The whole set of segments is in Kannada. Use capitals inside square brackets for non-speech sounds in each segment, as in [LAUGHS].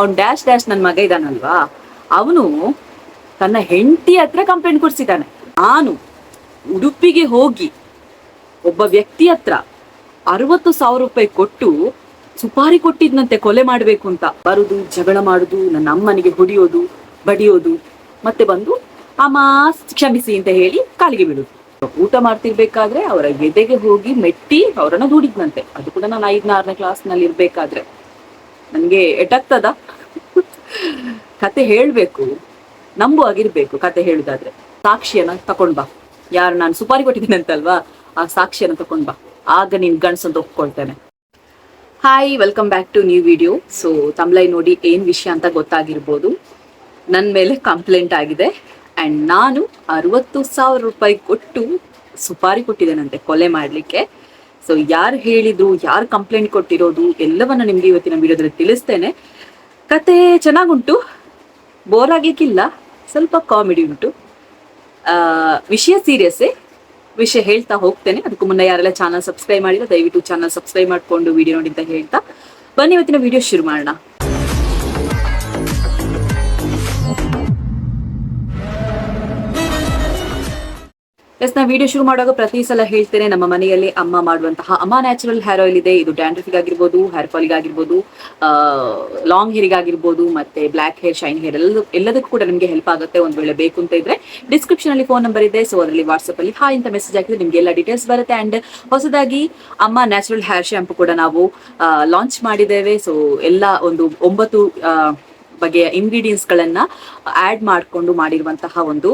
ಅವ್ನ್ ಡ್ಯಾಶ್ ಡ್ಯಾಶ್ ನನ್ನ ಮಗ ಇದ್ದಾನಲ್ವಾ ಅವನು ತನ್ನ ಹೆಂಡತಿ ಹತ್ರ ಕಂಪ್ಲೇಂಟ್ ಕೊಡ್ಸಿದ್ದಾನೆ. ನಾನು ಉಡುಪಿಗೆ ಹೋಗಿ ಒಬ್ಬ ವ್ಯಕ್ತಿ ಹತ್ರ ಅರವತ್ತು ಸಾವಿರ ರೂಪಾಯಿ ಕೊಟ್ಟು ಸುಪಾರಿ ಕೊಟ್ಟಿದ್ನಂತೆ ಕೊಲೆ ಮಾಡಬೇಕು ಅಂತ. ಬರುದು, ಜಗಳ ಮಾಡುದು, ನನ್ನ ಅಮ್ಮನಿಗೆ ಹೊಡಿಯೋದು, ಬಡಿಯೋದು, ಮತ್ತೆ ಬಂದು ಅಮ್ಮ ಕ್ಷಮಿಸಿ ಅಂತ ಹೇಳಿ ಕಾಲಿಗೆ ಬಿಡುದು ಊಟ ಮಾಡ್ತಿರ್ಬೇಕಾದ್ರೆ ಅವರ ಎದೆಗೆ ಹೋಗಿ ಮೆಟ್ಟಿ ಅವರನ್ನ ದೂಡಿದ್ನಂತೆ. ಅದು ಕೂಡ ನಾನು ಐದನೇ ಕ್ಲಾಸ್ನಲ್ಲಿ ಇರ್ಬೇಕಾದ್ರೆ ನನಗೆ ಎಟಾಗ್ತದ? ಕತೆ ಹೇಳ್ಬೇಕು ನಂಬುವಾಗಿರ್ಬೇಕು ಕತೆ ಹೇಳುದಾದ್ರೆ. ಸಾಕ್ಷಿಯನ್ನ ತಕೊಂಡ್ ಬಾ. ಯಾರು ನಾನು ಸುಪಾರಿ ಕೊಟ್ಟಿದ್ದೀನಿ ಅಂತಲ್ವಾ? ಆ ಸಾಕ್ಷಿಯನ್ನ ತಕೊಂಡ್ ಬಾ. ಆಗ ನಿನ್ ಅಂತ ಒಪ್ಕೊಳ್ತೇನೆ. Hi welcome back to new video so ತಮ್ಲೈ ನೋಡಿ ಏನ್ ವಿಷಯ ಅಂತ ಗೊತ್ತಾಗಿರ್ಬೋದು. ನನ್ನ ಮೇಲೆ ಕಂಪ್ಲೇಂಟ್ ಆಗಿದೆ. ಅಂಡ್ ನಾನು ಅರವತ್ತು ಸಾವಿರ ರೂಪಾಯಿ ಕೊಟ್ಟು ಸುಪಾರಿ ಕೊಟ್ಟಿದ್ದೇನಂತೆ, ಕೊಲೆ ಮಾಡಲಿಕ್ಕೆ. ಸೊ ಯಾರು ಹೇಳಿದ್ರು, ಯಾರು ಕಂಪ್ಲೇಂಟ್ ಕೊಟ್ಟಿರೋದು, ಎಲ್ಲವನ್ನ ನಿಮ್ಗೆ ಇವತ್ತಿನ ವಿಡಿಯೋದಲ್ಲಿ ತಿಳಿಸ್ತೇನೆ. ಕತೆ ಚೆನ್ನಾಗುಂಟು ಬೋರ್ ಆಗ್ಲಿಕ್ಕಿಲ್ಲ, ಸ್ವಲ್ಪ ಕಾಮಿಡಿ ಉಂಟು. ವಿಷಯ ಸೀರಿಯಸ್ಸೇ ವಿಷಯ ಹೇಳ್ತಾ ಹೋಗ್ತೇನೆ. ಅದಕ್ಕೂ ಮುನ್ನ ಯಾರೆಲ್ಲ ಚಾನಲ್ ಸಬ್ಸ್ಕ್ರೈಬ್ ಮಾಡಿಲ್ಲ, ದಯವಿಟ್ಟು ಚಾನಲ್ ಸಬ್ಸ್ಕ್ರೈಬ್ ಮಾಡ್ಕೊಂಡು ವಿಡಿಯೋ ನೋಡಿ ಹೇಳ್ತಾ. ಬನ್ನಿ ಇವತ್ತಿನ ವಿಡಿಯೋ ಶುರು ಮಾಡೋಣ. ಎಸ್ ನಾ ವಿಡಿಯೋ ಶುರು ಮಾಡುವಾಗ ಪ್ರತಿ ಸಲ ಹೇಳ್ತೇನೆ, ನಮ್ಮ ಮನೆಯಲ್ಲಿ ಅಮ್ಮ ಮಾಡುವಂತಹ ಅಮ್ಮ ನ್ಯಾಚುರಲ್ ಹೇರ್ ಆಯಿಲ್ ಇದೆ. ಇದು ಡ್ಯಾಂಡ್ರಫಿಗೆ ಆಗಿರ್ಬೋದು ಹೇರ್ ಫಾಲಿಗೆ ಆಗಿರ್ಬೋದು ಲಾಂಗ್ ಹೇರಿಗೆ ಆಗಿರ್ಬೋದು ಮತ್ತೆ ಬ್ಲ್ಯಾಕ್ ಹೇರ್ ಶೈನ್ ಹೇರ್ ಎಲ್ಲ ಎಲ್ಲದಕ್ಕೂ ಕೂಡ ನಿಮಗೆ ಹೆಲ್ಪ್ ಆಗುತ್ತೆ. ಒಂದು ವೇಳೆ ಬೇಕು ಅಂತ ಇದ್ರೆ ಡಿಸ್ಕ್ರಿಪ್ಷನ್ ಅಲ್ಲಿ ಫೋನ್ ನಂಬರ್ ಇದೆ. ಸೊ ಅದರಲ್ಲಿ ವಾಟ್ಸ್ಆಪ್ ಅಲ್ಲಿ ಹಾಯ್ ಅಂತ ಮೆಸೇಜ್ ಹಾಕಿದ್ರೆ ನಿಮ್ಗೆ ಎಲ್ಲ ಡೀಟೇಲ್ಸ್ ಬರುತ್ತೆ. ಅಂಡ್ ಹೊಸದಾಗಿ ಅಮ್ಮ ನ್ಯಾಚುರಲ್ ಹೇರ್ ಶ್ಯಾಂಪು ಕೂಡ ನಾವು ಲಾಂಚ್ ಮಾಡಿದ್ದೇವೆ. ಸೊ ಎಲ್ಲ ಒಂದು ಒಂಬತ್ತು ಬಗೆಯ ಇಂಗ್ರೀಡಿಯೆಂಟ್ಸ್ ಗಳನ್ನ ಆಡ್ ಮಾಡಿಕೊಂಡು ಮಾಡಿರುವಂತಹ ಒಂದು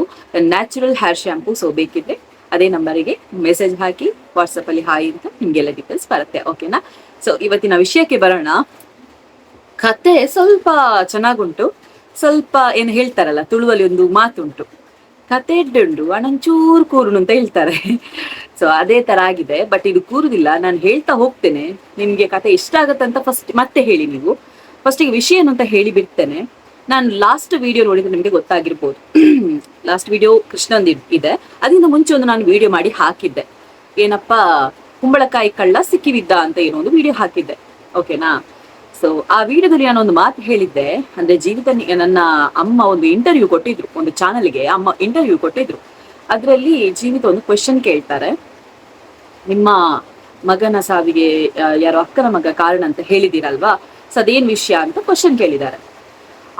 ನ್ಯಾಚುರಲ್ ಹೇರ್ ಶಾಂಪೂ ಸೊ ಬೇಕಿದ್ರೆ ಅದೇ ನಂಬರಿಗೆ ಮೆಸೇಜ್ ಹಾಕಿ ವಾಟ್ಸಪ್ ಅಲ್ಲಿ ಹಾಯ್ ಅಂತ ನಿಮ್ಗೆಲ್ಲ ಡೀಟೇಲ್ಸ್ ಬರುತ್ತೆ. ಓಕೆನಾ ಸೊ ಇವತ್ತಿನ ವಿಷಯಕ್ಕೆ ಬರೋಣ. ಕತೆ ಸ್ವಲ್ಪ ಚೆನ್ನಾಗುಂಟು. ಸ್ವಲ್ಪ ಏನು ಹೇಳ್ತಾರಲ್ಲ, ತುಳುವಲ್ಲಿ ಒಂದು ಮಾತುಂಟು. ಕತೆ ಎಡ್ಡುಂಡು ಅಣಂಚೂರು ಕೂರುನು ಅಂತ ಹೇಳ್ತಾರೆ. ಸೊ ಅದೇ ತರ ಆಗಿದೆ. ಬಟ್ ಇದು ಕೂರುದಿಲ್ಲ. ನಾನು ಹೇಳ್ತಾ ಹೋಗ್ತೇನೆ. ನಿಮ್ಗೆ ಕತೆ ಇಷ್ಟ ಆಗತ್ತೆ ಅಂತ ಫಸ್ಟ್ ಮತ್ತೆ ಹೇಳಿ ನೀವು. ಫಸ್ಟಿಗೆ ವಿಷಯ ಏನು ಅಂತ ಹೇಳಿ ಬಿಡ್ತೇನೆ. ನಾನು ಲಾಸ್ಟ್ ವಿಡಿಯೋ ನೋಡಿದ್ರೆ ನಿಮಗೆ ಗೊತ್ತಾಗಿರ್ಬೋದು. [CLEARS THROAT] ಲಾಸ್ಟ್ ವಿಡಿಯೋ ಕೃಷ್ಣಂದ್ ಇದ್- ಅದರಿಂದ ಮುಂಚೆ ಒಂದು ನಾನು ವಿಡಿಯೋ ಮಾಡಿ ಹಾಕಿದ್ದೆ. ಏನಪ್ಪಾ, ಕುಂಬಳಕಾಯಿ ಕಳ್ಳ ಸಿಕ್ಕಿವಿದ್ದ ಅಂತ ಏನೋ ಒಂದು ವಿಡಿಯೋ ಹಾಕಿದ್ದೆ. ಓಕೆನಾ ಸೊ ಆ ವಿಡಿಯೋದಲ್ಲಿ ನಾನು ಒಂದು ಮಾತು ಹೇಳಿದ್ದೆ. ಅಂದ್ರೆ ಜೀವಿತ ನನ್ನ ಅಮ್ಮ ಒಂದು ಇಂಟರ್ವ್ಯೂ ಕೊಟ್ಟಿದ್ರು. ಒಂದು ಚಾನಲ್ಗೆ ಅಮ್ಮ ಇಂಟರ್ವ್ಯೂ ಕೊಟ್ಟಿದ್ರು. ಅದರಲ್ಲಿ ಜೀವಿತ ಒಂದು ಕ್ವೆಶನ್ ಕೇಳ್ತಾರೆ. ನಿಮ್ಮ ಮಗನ ಸಾವಿಗೆ ಯಾರೋ ಅಕ್ಕನ ಮಗ ಕಾರಣ ಅಂತ ಹೇಳಿದಿರಲ್ವಾ ಸೊ ಅದೇನ್ ವಿಷಯ ಅಂತ ಕ್ವಶನ್ ಕೇಳಿದ್ದಾರೆ.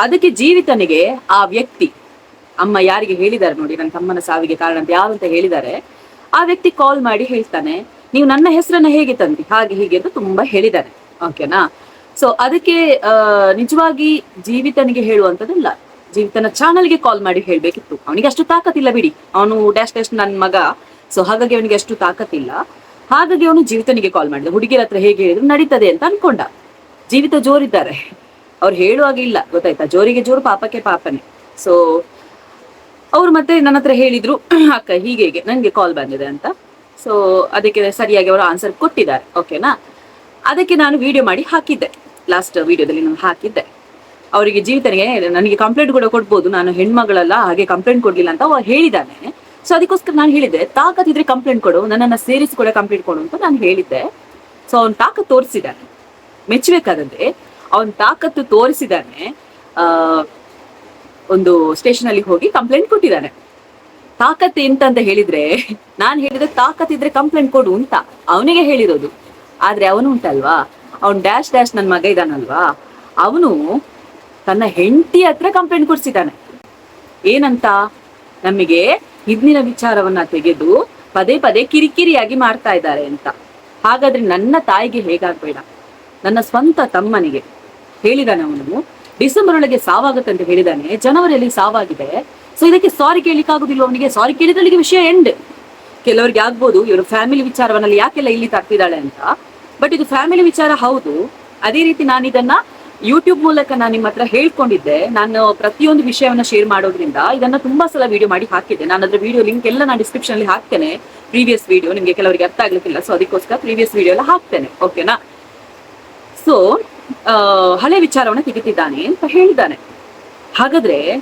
ಅದಕ್ಕೆ ಜೀವಿತನಿಗೆ ಆ ವ್ಯಕ್ತಿ, ಅಮ್ಮ ಯಾರಿಗೆ ಹೇಳಿದ್ದಾರೆ ನೋಡಿ, ನನ್ನ ತಮ್ಮನ ಸಾವಿಗೆ ಕಾರಣ ಅಂತ ಯಾರು ಅಂತ ಹೇಳಿದ್ದಾರೆ, ಆ ವ್ಯಕ್ತಿ ಕಾಲ್ ಮಾಡಿ ಹೇಳ್ತಾನೆ, ನೀವು ನನ್ನ ಹೆಸರನ್ನ ಹೇಗೆ ತಂದಿ? ಹಾಗೆ ಹೀಗೆ ಅಂತ ತುಂಬಾ ಹೇಳಿದ್ದಾರೆ. ಓಕೆನಾ ಸೊ ಅದಕ್ಕೆ ನಿಜವಾಗಿ ಜೀವಿತನಿಗೆ ಹೇಳುವಂತದಿಲ್ಲ ಜೀವಿತನ ಚಾನಲ್ಗೆ ಕಾಲ್ ಮಾಡಿ ಹೇಳ್ಬೇಕಿತ್ತು. ಅವನಿಗೆ ಅಷ್ಟು ತಾಕತ್ತಿಲ್ಲ ಬಿಡಿ. ಅವನು ಡ್ಯಾಶ್ ಡ್ಯಾಶ್ ನನ್ನ ಮಗ. ಸೊ ಹಾಗಾಗಿ ಅವನಿಗೆ ಅಷ್ಟು ತಾಕತ್ತಿಲ್ಲ. ಹಾಗಾಗಿ ಅವನು ಜೀವಿತನಿಗೆ ಕಾಲ್ ಮಾಡಿದ. ಹುಡುಗಿಯರ ಹತ್ರ ಹೇಗೆ ಹೇಳಿದ್ರು ನಡೀತದೆ ಅಂತ ಅನ್ಕೊಂಡ. ಜೀವಿತ ಜೋರಿದ್ದಾರೆ. ಅವ್ರು ಹೇಳುವಾಗ ಇಲ್ಲ, ಗೊತ್ತಾಯ್ತಾ? ಜೋರಿಗೆ ಜೋರು ಪಾಪಕ್ಕೆ ಪಾಪನೆ. ಸೊ ಅವ್ರು ಮತ್ತೆ ನನ್ನ ಹತ್ರ ಹೇಳಿದ್ರು, [CLEARS THROAT] ಅಕ್ಕ ಹೀಗೆ ಹೀಗೆ ನನಗೆ ಕಾಲ್ ಬಂದಿದೆ ಅಂತ. ಸೊ ಅದಕ್ಕೆ ಸರಿಯಾಗಿ ಅವರು ಆನ್ಸರ್ ಕೊಟ್ಟಿದ್ದಾರೆ ಓಕೆನಾ ಅದಕ್ಕೆ ನಾನು ವಿಡಿಯೋ ಮಾಡಿ ಹಾಕಿದ್ದೆ. ಲಾಸ್ಟ್ ವಿಡಿಯೋದಲ್ಲಿ ನಾನು ಹಾಕಿದ್ದೆ. ಅವರಿಗೆ ಜೀವಿತನಿಗೆ ನನಗೆ ಕಂಪ್ಲೇಂಟ್ ಕೂಡ ಕೊಡ್ಬೋದು. ನಾನು ಹೆಣ್ಮಗಳಲ್ಲ, ಹಾಗೆ ಕಂಪ್ಲೇಂಟ್ ಕೊಡ್ಲಿಲ್ಲ ಅಂತ ಅವ್ರು ಹೇಳಿದ್ದಾನೆ. ಸೊ ಅದಕ್ಕೋಸ್ಕರ ನಾನು ಹೇಳಿದ್ದೆ ತಾಕತ್ತಿದ್ರೆ ಕಂಪ್ಲೇಂಟ್ ಕೊಡು, ನನ್ನನ್ನು ಸೇರಿಸಿ ಕೂಡ ಕಂಪ್ಲೇಂಟ್ ಕೊಡು ಅಂತ ನಾನು ಹೇಳಿದ್ದೆ. ಸೊ ಅವ್ನು ತಾಕತ್ ತೋರಿಸಿದ್ದಾನೆ. ಮೆಚ್ಚಬೇಕಾದಂತೆ ಅವನ್ ತಾಕತ್ತು ತೋರಿಸಿದಾನೆ, ಆ, ಒಂದು ಸ್ಟೇಷನ್ ಅಲ್ಲಿ ಹೋಗಿ ಕಂಪ್ಲೇಂಟ್ ಕೊಟ್ಟಿದ್ದಾನೆ ತಾಕತ್ ಎಂತ ಹೇಳಿದ್ರೆ, ನಾನು ಹೇಳಿದ್ರೆ ತಾಕತ್ ಇದ್ರೆ ಕಂಪ್ಲೇಂಟ್ ಕೊಡು ಅಂತ ಅವನಿಗೆ ಹೇಳಿರೋದು. ಆದ್ರೆ ಅವನು ಉಂಟಲ್ವಾ ಅವನ್ ಡ್ಯಾಶ್ ಡ್ಯಾಶ್ ನನ್ನ ಮಗ ಇದ್ದಾನಲ್ವಾ ಅವನು ತನ್ನ ಹೆಂಡತಿ ಹತ್ರ ಕಂಪ್ಲೇಂಟ್ ಕೊಡ್ಸಿದ್ದಾನೆ ಏನಂತ? ನಮಗೆ ಹಿಂದಿನ ವಿಚಾರವನ್ನ ತೆಗೆದು ಪದೇ ಪದೇ ಕಿರಿಕಿರಿಯಾಗಿ ಮಾಡ್ತಾ ಇದ್ದಾರೆ ಅಂತ. ಹಾಗಾದ್ರೆ ನನ್ನ ತಾಯಿಗೆ ಹೇಗಾಗ್ಬೇಡ? ನನ್ನ ಸ್ವಂತ ತಮ್ಮನಿಗೆ ಹೇಳಿದಾನೆ ಅವನು ಡಿಸೆಂಬರ್ ಒಳಗೆ ಅಂತ ಹೇಳಿದಾನೆ. ಜನವರಿಯಲ್ಲಿ ಸಾವಾಗಿದೆ. ಸೊ ಇದಕ್ಕೆ ಸಾರಿ ಕೇಳಿಕ್ಕಾಗುದಿಲ್ಲ ಅವನಿಗೆ? ಸಾರಿ ಕೇಳಿದಲ್ಲಿಗೆ ವಿಷಯ ಎಂಡ್ ಕೆಲವರಿಗೆ ಆಗ್ಬೋದು. ಇವರು ಫ್ಯಾಮಿಲಿ ವಿಚಾರವನ್ನಲ್ಲಿ ಯಾಕೆಲ್ಲ ಇಲ್ಲಿ ತರ್ತಿದ್ದಾಳೆ ಅಂತ. ಬಟ್ ಇದು ಫ್ಯಾಮಿಲಿ ವಿಚಾರ ಹೌದು. ಅದೇ ರೀತಿ ನಾನು ಇದನ್ನ ಯೂಟ್ಯೂಬ್ ಮೂಲಕ ನಾನು ನಿಮ್ಮ ಹತ್ರ ಹೇಳ್ಕೊಂಡಿದ್ದೆ. ನಾನು ಪ್ರತಿಯೊಂದು ವಿಷಯವನ್ನ ಶೇರ್ ಮಾಡೋದ್ರಿಂದ ಇದನ್ನ ತುಂಬಾ ಸಲ ವಿಡಿಯೋ ಮಾಡಿ ಹಾಕಿದ್ದೆ. ನಾನು ಅದ್ರ ವಿಡಿಯೋ ಲಿಂಕ್ ಎಲ್ಲ ನಾನು ಡಿಸ್ಕ್ರಿಪ್ಷನ್ ಅಲ್ಲಿ ಹಾಕ್ತೇನೆ. ಪ್ರೀವಿಯಸ್ ವಿಡಿಯೋ ನಿಮಗೆ ಕೆಲವರಿಗೆ ಅರ್ಥ ಆಗ್ಲಿಕ್ಕಿಲ್ಲ. ಸೊ ಅದಕ್ಕೋಸ್ಕರ ಪ್ರೀವಿಯಸ್ ವಿಡಿಯೋ ಎಲ್ಲ ಹಾಕ್ತೇನೆ. ಓಕೆನಾ ಸೊ ಹಳೆ ವಿಚಾರವನ್ನ ತೆಗಿತಿದ್ದಾನೆ ಅಂತ ಹೇಳಿದ್ದಾನೆ. ಹಾಗಾದ್ರೆ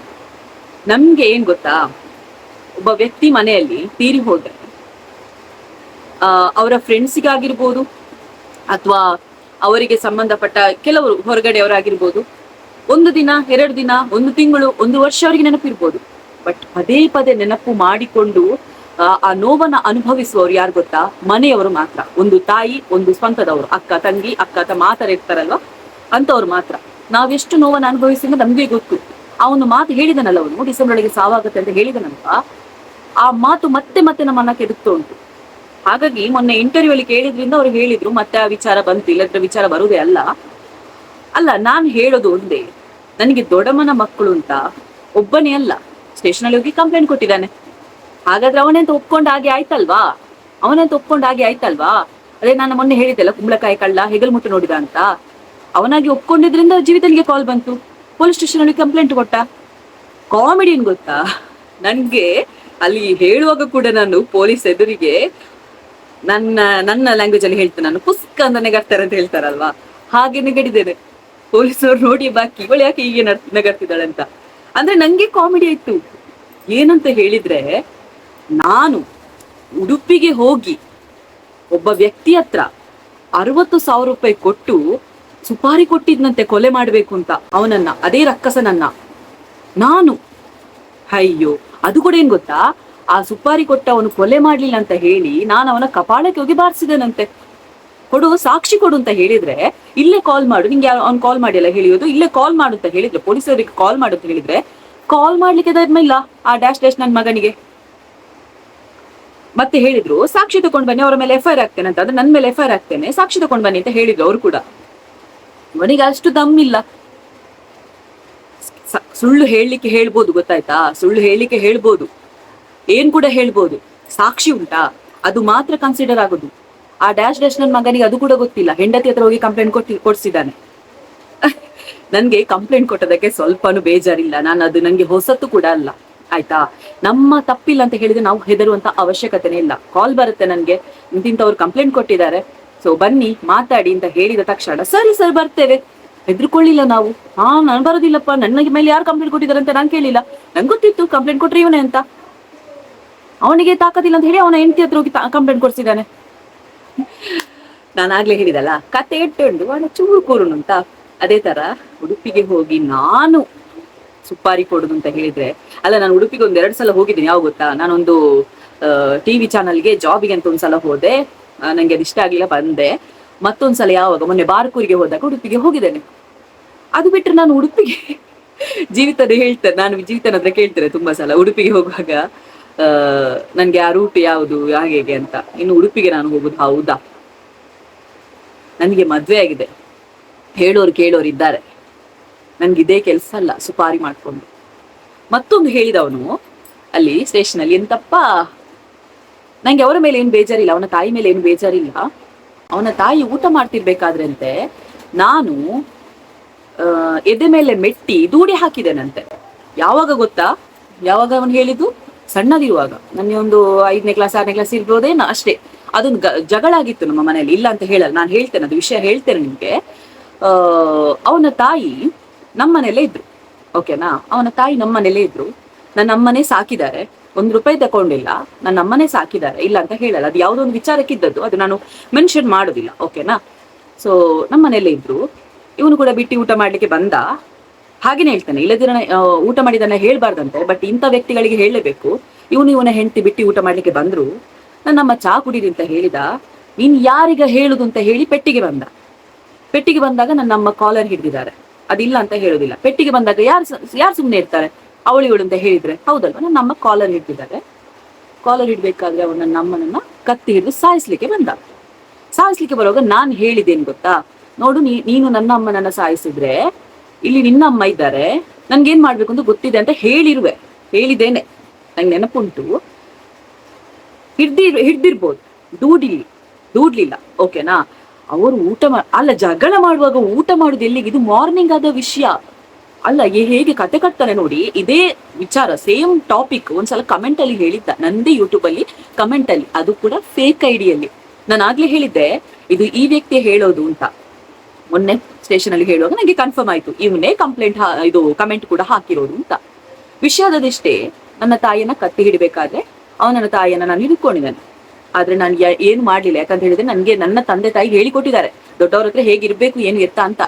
ನಮ್ಗೆ ಏನ್ ಗೊತ್ತಾ? ಒಬ್ಬ ವ್ಯಕ್ತಿ ಮನೆಯಲ್ಲಿ ತೀರಿ ಹೋದ್ರೆ ಆ, ಅವರ ಫ್ರೆಂಡ್ಸಿಗಾಗಿರ್ಬೋದು ಅಥವಾ ಅವರಿಗೆ ಸಂಬಂಧಪಟ್ಟ ಕೆಲವರು ಹೊರಗಡೆ ಹೊರಗಡೆಯವರಾಗಿರ್ಬೋದು ಒಂದು ದಿನ ಎರಡು ದಿನ ಒಂದು ತಿಂಗಳು ಒಂದು ವರ್ಷ ಅವರಿಗೆ ನೆನಪಿರ್ಬೋದು. ಬಟ್ ಪದೇ ಪದೇ ನೆನಪು ಮಾಡಿಕೊಂಡು ಆ, ನೋವನ್ನ ಅನುಭವಿಸುವವರು ಯಾರು ಗೊತ್ತಾ? ಮನೆಯವರು ಮಾತ್ರ. ಒಂದು ತಾಯಿ ಒಂದು ಸ್ವಂತದವರು. ಅಕ್ಕ ತಂಗಿ ಅಕ್ಕ ತ ಮಾತರ ಇರ್ತಾರಲ್ವ? ಅಂತವ್ರು ಮಾತ್ರ. ನಾವೆಷ್ಟು ನೋವನ್ನ ಅನುಭವಿಸಿದ್ರೆ ನಮ್ಗೆ ಗೊತ್ತು. ಆ ಒಂದು ಮಾತು ಹೇಳಿದನಲ್ಲ ಅವನು. ಡಿಸೆಂಬರ್ ಒಳಗೆ ಸಾವಾಗುತ್ತೆ ಅಂತ ಹೇಳಿದನಂತ ಆ ಮಾತು ಮತ್ತೆ ಮತ್ತೆ ನಮ್ಮನ್ನ ಕೆಡುತ್ತಾ ಉಂಟು. ಹಾಗಾಗಿ ಮೊನ್ನೆ ಇಂಟರ್ವ್ಯೂ ಅಲ್ಲಿ ಕೇಳಿದ್ರಿಂದ ಅವ್ರು ಹೇಳಿದ್ರು ಮತ್ತೆ ಆ ವಿಚಾರ ಬಂತು. ಇಲ್ಲದ್ರ ವಿಚಾರ ಬರುದೇ ಅಲ್ಲ. ಅಲ್ಲ ನಾನ್ ಹೇಳೋದು ಒಂದೇ. ನನಗೆ ದೊಡ್ಡಮ್ಮನ ಮಕ್ಕಳು ಅಂತ ಒಬ್ಬನೇ ಅಲ್ಲ. ಸ್ಟೇಷನಲ್ಲಿ ಹೋಗಿ ಕಂಪ್ಲೇಂಟ್ ಕೊಟ್ಟಿದ್ದಾನೆ. ಹಾಗಾದ್ರೆ ಅವನೆಂತ ಒಪ್ಕೊಂಡ ಹಾಗೆ ಆಯ್ತಲ್ವಾ? ಅವನಂತ ಒಪ್ಕೊಂಡ ಹಾಗೆ ಆಯ್ತಲ್ವಾ? ಅದೇ ನಾನು ಮೊನ್ನೆ ಹೇಳಿದ್ದೆಲ್ಲ ಕುಂಬಳಕಾಯಿ ಕಳ್ಳ ಹೆಗಲ್ ಮುಟ್ಟು ನೋಡಿದ ಅಂತ. ಅವನಾಗಿ ಒಪ್ಕೊಂಡಿದ್ರಿಂದ ಜೀವಿತನಿಗೆ ಕಾಲ್ ಬಂತು. ಪೊಲೀಸ್ ಸ್ಟೇಷನ್ ಅಲ್ಲಿ ಕಂಪ್ಲೇಂಟ್ ಕೊಟ್ಟ. ಕಾಮಿಡಿ ಏನ್ ಗೊತ್ತಾ? ನನ್ಗೆ ಅಲ್ಲಿ ಹೇಳುವಾಗ ಕೂಡ ನಾನು ಪೊಲೀಸ್ ಎದುರಿಗೆ ನನ್ನ ನನ್ನ ಲ್ಯಾಂಗ್ವೇಜ್ ಅಲ್ಲಿ ಹೇಳ್ತೇನೆ. ನಾನು ಪುಸ್ತಕ ಅಂತ ನೆಗಾಡ್ತಾರೆ ಅಂತ ಹೇಳ್ತಾರಲ್ವಾ? ಹಾಗೆ ನೆಗಡಿದ್ದೇನೆ. ಪೊಲೀಸರು ನೋಡಿ ಬಾಕಿ, ಇವಳು ಯಾಕೆ ಹೀಗೆ ನಗರ್ತಿದ್ದಾಳೆ ಅಂತ. ಅಂದ್ರೆ ನಂಗೆ ಕಾಮಿಡಿ ಆಯ್ತು. ಏನಂತ ಹೇಳಿದ್ರೆ ನಾನು ಉಡುಪಿಗೆ ಹೋಗಿ ಒಬ್ಬ ವ್ಯಕ್ತಿ ಹತ್ರ ಅರವತ್ತು ಸಾವಿರ ರೂಪಾಯಿ ಕೊಟ್ಟು ಸುಪಾರಿ ಕೊಟ್ಟಿದ್ನಂತೆ ಕೊಲೆ ಮಾಡಬೇಕು ಅಂತ ಅವನನ್ನ, ಅದೇ ರಕ್ಕಸನನ್ನ. ನಾನು, ಅಯ್ಯೋ, ಅದು ಕೂಡ ಏನ್ ಗೊತ್ತಾ? ಆ ಸುಪಾರಿ ಕೊಟ್ಟ ಅವನು ಕೊಲೆ ಮಾಡ್ಲಿಲ್ಲ ಅಂತ ಹೇಳಿ ನಾನು ಅವನ ಕಪಾಳಕ್ಕೆ ಹೋಗಿ ಬಾರಿಸಿದನಂತೆ. ಕೊಡು, ಸಾಕ್ಷಿ ಕೊಡು ಅಂತ ಹೇಳಿದ್ರೆ ಇಲ್ಲೇ ಕಾಲ್ ಮಾಡು. ನಿಂಗೆ ಅವ್ನು ಕಾಲ್ ಮಾಡಿಲ್ಲ ಹೇಳಿಯೋದು. ಇಲ್ಲೇ ಕಾಲ್ ಮಾಡು ಅಂತ ಹೇಳಿದ್ರೆ, ಪೊಲೀಸರಿಗೆ ಕಾಲ್ ಮಾಡು ಅಂತ ಹೇಳಿದ್ರೆ ಕಾಲ್ ಮಾಡ್ಲಿಕ್ಕೆ ಧರ್ಮ ಇಲ್ಲ ಆ ಡ್ಯಾಶ್ ಡ್ಯಾಶ್ ನನ್ನ ಮಗನಿಗೆ. ಮತ್ತೆ ಹೇಳಿದ್ರು, ಸಾಕ್ಷಿ ತಗೊಂಡ್ ಬನ್ನಿ, ಅವರ ಮೇಲೆ ಎಫ್ಐಆರ್ ಆಗ್ತೇನೆ ಅಂತ. ಅಂದ್ರೆ ನನ್ನ ಮೇಲೆ ಎಫ್ಐಆರ್ ಆಗ್ತೇನೆ ಸಾಕ್ಷಿ ತಗೊಂಡ್ ಬನ್ನಿ ಅಂತ ಹೇಳಿದ್ರು ಅವ್ರು ಕೂಡ. ಅವನಿಗೆ ಅಷ್ಟು ದಮ್ಮಿಲ್ಲ ಸುಳ್ಳು ಹೇಳಲಿಕ್ಕೆ ಹೇಳ್ಬೋದು, ಗೊತ್ತಾಯ್ತಾ? ಸುಳ್ಳು ಹೇಳಲಿಕ್ಕೆ ಹೇಳ್ಬೋದು. ಏನ್ ಕೂಡ ಹೇಳ್ಬೋದು. ಸಾಕ್ಷಿ ಉಂಟಾ? ಅದು ಮಾತ್ರ ಕನ್ಸಿಡರ್ ಆಗೋದು. ಆ ಡ್ಯಾಶ್ ಡ್ಯಾಶ್ ನನ್ನ ಮಗನಿಗೆ ಅದು ಕೂಡ ಗೊತ್ತಿಲ್ಲ. ಹೆಂಡತಿ ಹತ್ರ ಹೋಗಿ ಕಂಪ್ಲೇಂಟ್ ಕೊಟ್ಟಿ, ಕೊಡ್ಸಿದ್ದಾನೆ. [LAUGHS] ನನ್ಗೆ ಕಂಪ್ಲೇಂಟ್ ಕೊಟ್ಟದಕ್ಕೆ ಸ್ವಲ್ಪನೂ ಬೇಜಾರಿಲ್ಲ. ನಾನು ಅದು ನಂಗೆ ಹೊಸತ್ತು ಕೂಡ ಅಲ್ಲ. ಆಯ್ತಾ? ನಮ್ಮ ತಪ್ಪಿಲ್ಲ ಅಂತ ಹೇಳಿದ್ರೆ ನಾವು ಹೆದರುವಂತ ಅವಶ್ಯಕತೆನೇ ಇಲ್ಲ. ಕಾಲ್ ಬರುತ್ತೆ ನನ್ಗೆ. ಇಂತಿಂತವ್ರು ಕಂಪ್ಲೇಂಟ್ ಕೊಟ್ಟಿದ್ದಾರೆ. ಸೊ ಬನ್ನಿ, ಮಾತಾಡಿ ಅಂತ ಹೇಳಿದ ತಕ್ಷಣ, ಸರಿ ಸರ್ ಬರ್ತೇವೆ. ಹೆದರ್ಕೊಳ್ಳಿಲ್ಲ ನಾವು. ಹಾ, ನಾನು ಬರೋದಿಲ್ಲಪ್ಪ. ನನ್ನ ಮೇಲೆ ಯಾರು ಕಂಪ್ಲೇಂಟ್ ಕೊಟ್ಟಿದ್ದಾರೆ ಅಂತ ನಾನು ಕೇಳಿಲ್ಲ. ನಂಗೆ ಗೊತ್ತಿತ್ತು ಕಂಪ್ಲೇಂಟ್ ಕೊಟ್ರಿ ಇವನೇ ಅಂತ. ಅವನಿಗೆ ತಾಕದಿಲ್ಲ ಅಂತ ಹೇಳಿ ಅವನ ಹೆಂಡತಿ ಹತ್ರ ಹೋಗಿ ಕಂಪ್ಲೇಂಟ್ ಕೊಡ್ಸಿದ್ದಾನೆ. ನಾನು ಆಗ್ಲೇ ಹೇಳಿದಲ್ಲ ಕತೆ ಇಟ್ಟುಂಡು ಅವನ ಚೂರು ಕೂರುನು ಅಂತ ಅದೇ ತರ ಉಡುಪಿಗೆ ಹೋಗಿ ನಾನು ಸುಪಾರಿ ಕೊಡುದು ಅಂತ ಹೇಳಿದ್ರೆ, ಅಲ್ಲ, ನಾನು ಉಡುಪಿಗೆ ಒಂದ್ ಎರಡು ಸಲ ಹೋಗಿದ್ದೀನಿ ಯಾವ ಗೊತ್ತಾ? ನಾನೊಂದು ಟಿವಿ ಚಾನಲ್ಗೆ ಜಾಬಿಗೆ ಅಂತ ಒಂದ್ಸಲ ಹೋದೆ. ನಂಗೆ ಅದು ಇಷ್ಟ ಆಗ್ಲಿಲ್ಲ, ಬಂದೆ. ಮತ್ತೊಂದ್ಸಲ ಯಾವಾಗ? ಮೊನ್ನೆ ಬಾರ್ಕೂರಿಗೆ ಹೋದಾಗ ಉಡುಪಿಗೆ ಹೋಗಿದ್ದೇನೆ. ಅದು ಬಿಟ್ಟರೆ ನಾನು ಉಡುಪಿಗೆ [LAUGHS] ಜೀವಿತದ ಹೇಳ್ತೇನೆ ನಾನು ಜೀವಿತನ ಹತ್ರ ಕೇಳ್ತೇನೆ ತುಂಬಾ ಸಲ. ಉಡುಪಿಗೆ ಹೋಗುವಾಗ ನನ್ಗೆ ಆ ರೂಟ್ ಯಾವುದು ಹೇಗೆ ಅಂತ. ಇನ್ನು ಉಡುಪಿಗೆ ನಾನು ಹೋಗುದು ಹೌದಾ? ನನಗೆ ಮದ್ವೆ ಆಗಿದೆ. ಹೇಳೋರು ಕೇಳೋರು ಇದ್ದಾರೆ. ನನ್ಗೆ ಇದೇ ಕೆಲಸ ಅಲ್ಲ, ಸುಪಾರಿ ಮಾಡ್ಕೊಂಡು. ಮತ್ತೊಂದು ಹೇಳಿದವನು, ಅಲ್ಲಿ ಸ್ಟೇಷನ್ ಅಲ್ಲಿ ಎಂತಪ್ಪ? ನಂಗೆ ಅವರ ಮೇಲೆ ಏನು ಬೇಜಾರಿಲ್ಲ, ಅವನ ತಾಯಿ ಮೇಲೆ ಏನು ಬೇಜಾರಿಲ್ಲ. ಅವನ ತಾಯಿ ಊಟ ಮಾಡ್ತಿರ್ಬೇಕಾದ್ರಂತೆ, ನಾನು ಎದೆ ಮೇಲೆ ಮೆಟ್ಟಿ ದೂಡಿ ಹಾಕಿದ್ದೇನಂತೆ ಯಾವಾಗ ಗೊತ್ತಾ? ಯಾವಾಗ ಅವನು ಹೇಳಿದ್ದು? ಸಣ್ಣದಿರುವಾಗ. ನನಗೆ ಒಂದು ಐದನೇ ಕ್ಲಾಸ್, ಆರನೇ ಕ್ಲಾಸ್ ಇರ್ಬೋದೇನೋ ಅಷ್ಟೇ. ಅದೊಂದು ಜಗಳಾಗಿತ್ತು ನಮ್ಮ ಮನೆಯಲ್ಲಿ. ಇಲ್ಲ ಅಂತ ಹೇಳಲ್ಲ. ನಾನು ಹೇಳ್ತೇನೆ, ಅದು ವಿಷಯ ಹೇಳ್ತೇನೆ ನಿಮಗೆ. ಅವನ ತಾಯಿ ನಮ್ಮನೆಲ್ಲೇ ಇದ್ರು. ಓಕೆನಾ ಅವನ ತಾಯಿ ನಮ್ಮನೇಲೇ ಇದ್ರು. ನನ್ನ ಅಮ್ಮನೇ ಸಾಕಿದ್ದಾರೆ. ಒಂದು ರೂಪಾಯಿ ತಗೊಂಡಿಲ್ಲ. ನನ್ನ ಅಮ್ಮನೇ ಸಾಕಿದ್ದಾರೆ. ಇಲ್ಲ ಅಂತ ಹೇಳಲ್ಲ. ಅದು ಯಾವುದೋ ಒಂದು ವಿಚಾರಕ್ಕೆ ಇದ್ದದ್ದು ಅದು ನಾನು ಮೆನ್ಷನ್ ಮಾಡೋದಿಲ್ಲ. ಓಕೆನಾ ಸೊ ನಮ್ಮನೆಲ್ಲೇ ಇದ್ರು. ಇವನು ಕೂಡ ಬಿಟ್ಟು ಊಟ ಮಾಡ್ಲಿಕ್ಕೆ ಬಂದ. ಹಾಗೇನೆ ಹೇಳ್ತಾನೆ. ಇಲ್ಲದಿರ ಊಟ ಮಾಡಿದನ್ನ ಹೇಳ್ಬಾರ್ದಂತೆ. ಬಟ್ ಇಂಥ ವ್ಯಕ್ತಿಗಳಿಗೆ ಹೇಳಲೇಬೇಕು ಇವನು ಇವನ ಹೆಂಡತಿ ಬಿಟ್ಟು ಊಟ ಮಾಡ್ಲಿಕ್ಕೆ ಬಂದ್ರು. ನನ್ನಮ್ಮ ಚಾ ಕುಡೀರಿ ಅಂತ ಹೇಳಿದ. ನೀನ್ ಯಾರಿಗ ಹೇಳುದು ಅಂತ ಹೇಳಿ ಪೆಟ್ಟಿಗೆ ಬಂದ. ಪೆಟ್ಟಿಗೆ ಬಂದಾಗ ನನ್ನ ಅಮ್ಮ ಕಾಲರ್ ಹಿಡಿದಿದ್ದಾರೆ. ಅದಿಲ್ಲ ಅಂತ ಹೇಳೋದಿಲ್ಲ. ಪೆಟ್ಟಿಗೆ ಬಂದಾಗ ಯಾರು ಯಾರು ಸುಮ್ಮನೆ ಇರ್ತಾರೆ? ಅವಳು ಇವಳು ಅಂತ ಹೇಳಿದ್ರೆ. ಹೌದಲ್ವಾ? ನಮ್ಮ ಕಾಲರ್ ಹಿಡಿದಿದ್ದಾರೆ. ಕಾಲರ್ ಹಿಡ್ಬೇಕಾದ್ರೆ ಅವನ ನಮ್ಮನನ್ನ ಕತ್ತಿ ಹಿಡಿದು ಸಾಯಿಸ್ಲಿಕ್ಕೆ ಬಂದ. ಸಾಯಿಸ್ಲಿಕ್ಕೆ ಬರುವಾಗ ನಾನ್ ಹೇಳಿದ್ದೇನು ಗೊತ್ತಾ? ನೋಡು, ನೀ, ನೀನು ನನ್ನ ಅಮ್ಮನನ್ನ ಸಾಯಿಸಿದ್ರೆ, ಇಲ್ಲಿ ನಿನ್ನ ಅಮ್ಮ ಇದ್ದಾರೆ, ನನ್ಗೇನ್ ಮಾಡ್ಬೇಕು ಅಂತ ಗೊತ್ತಿದೆ ಅಂತ ಹೇಳಿರುವೆ. ಹೇಳಿದ್ದೇನೆ. ನಂಗೆ ನೆನಪುಂಟು. ಹಿಡ್ದಿರ್, ಹಿಡ್ದಿರ್ಬೋದು. ದೂಡಿಲಿ, ದೂಡ್ಲಿಲ್ಲ. ಓಕೆನಾ? ಅವರು ಊಟ ಅಲ್ಲ, ಜಗಳ ಮಾಡುವಾಗ ಊಟ ಮಾಡುದು ಎಲ್ಲಿಗೆ? ಇದು ಮಾರ್ನಿಂಗ್ ಆದ ವಿಷಯ. ಅಲ್ಲ ಹೇಗೆ ಕತೆ ಕಟ್ತಾನೆ ನೋಡಿ, ಇದೇ ವಿಚಾರ ಸೇಮ್ ಟಾಪಿಕ್ ಒಂದ್ಸಲ ಕಮೆಂಟ್ ಅಲ್ಲಿ ಹೇಳಿದ್ದ, ನಂದೇ ಯೂಟ್ಯೂಬ್ ಅಲ್ಲಿ ಕಮೆಂಟ್ ಅಲ್ಲಿ, ಅದು ಕೂಡ ಫೇಕ್ ಐಡಿಯಲ್ಲಿ ನಾನು ಆಗ್ಲೇ ಹೇಳಿದ್ದೆ, ಇದು ಈ ವ್ಯಕ್ತಿ ಹೇಳೋದು ಅಂತ. ಮೊನ್ನೆ ಸ್ಟೇಷನ್ ಅಲ್ಲಿ ಹೇಳುವಾಗ ನನಗೆ ಕನ್ಫರ್ಮ್ ಆಯ್ತು, ಇವನೇ ಕಂಪ್ಲೇಂಟ್ ಇದು ಕಮೆಂಟ್ ಕೂಡ ಹಾಕಿರೋದು ಅಂತ. ವಿಷಯ ಆದದಿಷ್ಟೇ ನನ್ನ ತಾಯಿಯನ್ನ ಕತ್ತಿ ಹಿಡಿಬೇಕಾದ್ರೆ ಅವನ ತಾಯಿಯನ್ನ ನಾನು ಹಿಡ್ಕೊಂಡಿದ್ದಾನೆ. ಆದ್ರೆ ನಾನು ಏನು ಮಾಡ್ಲಿಲ್ಲ. ಯಾಕಂತ ಹೇಳಿದ್ರೆ ನನಗೆ ನನ್ನ ತಂದೆ ತಾಯಿ ಹೇಳಿಕೊಟ್ಟಿದ್ದಾರೆ. ದೊಡ್ಡವ್ರ ಹತ್ರ ಹೇಗಿರ್ಬೇಕು ಏನು ಎತ್ತ ಅಂತ.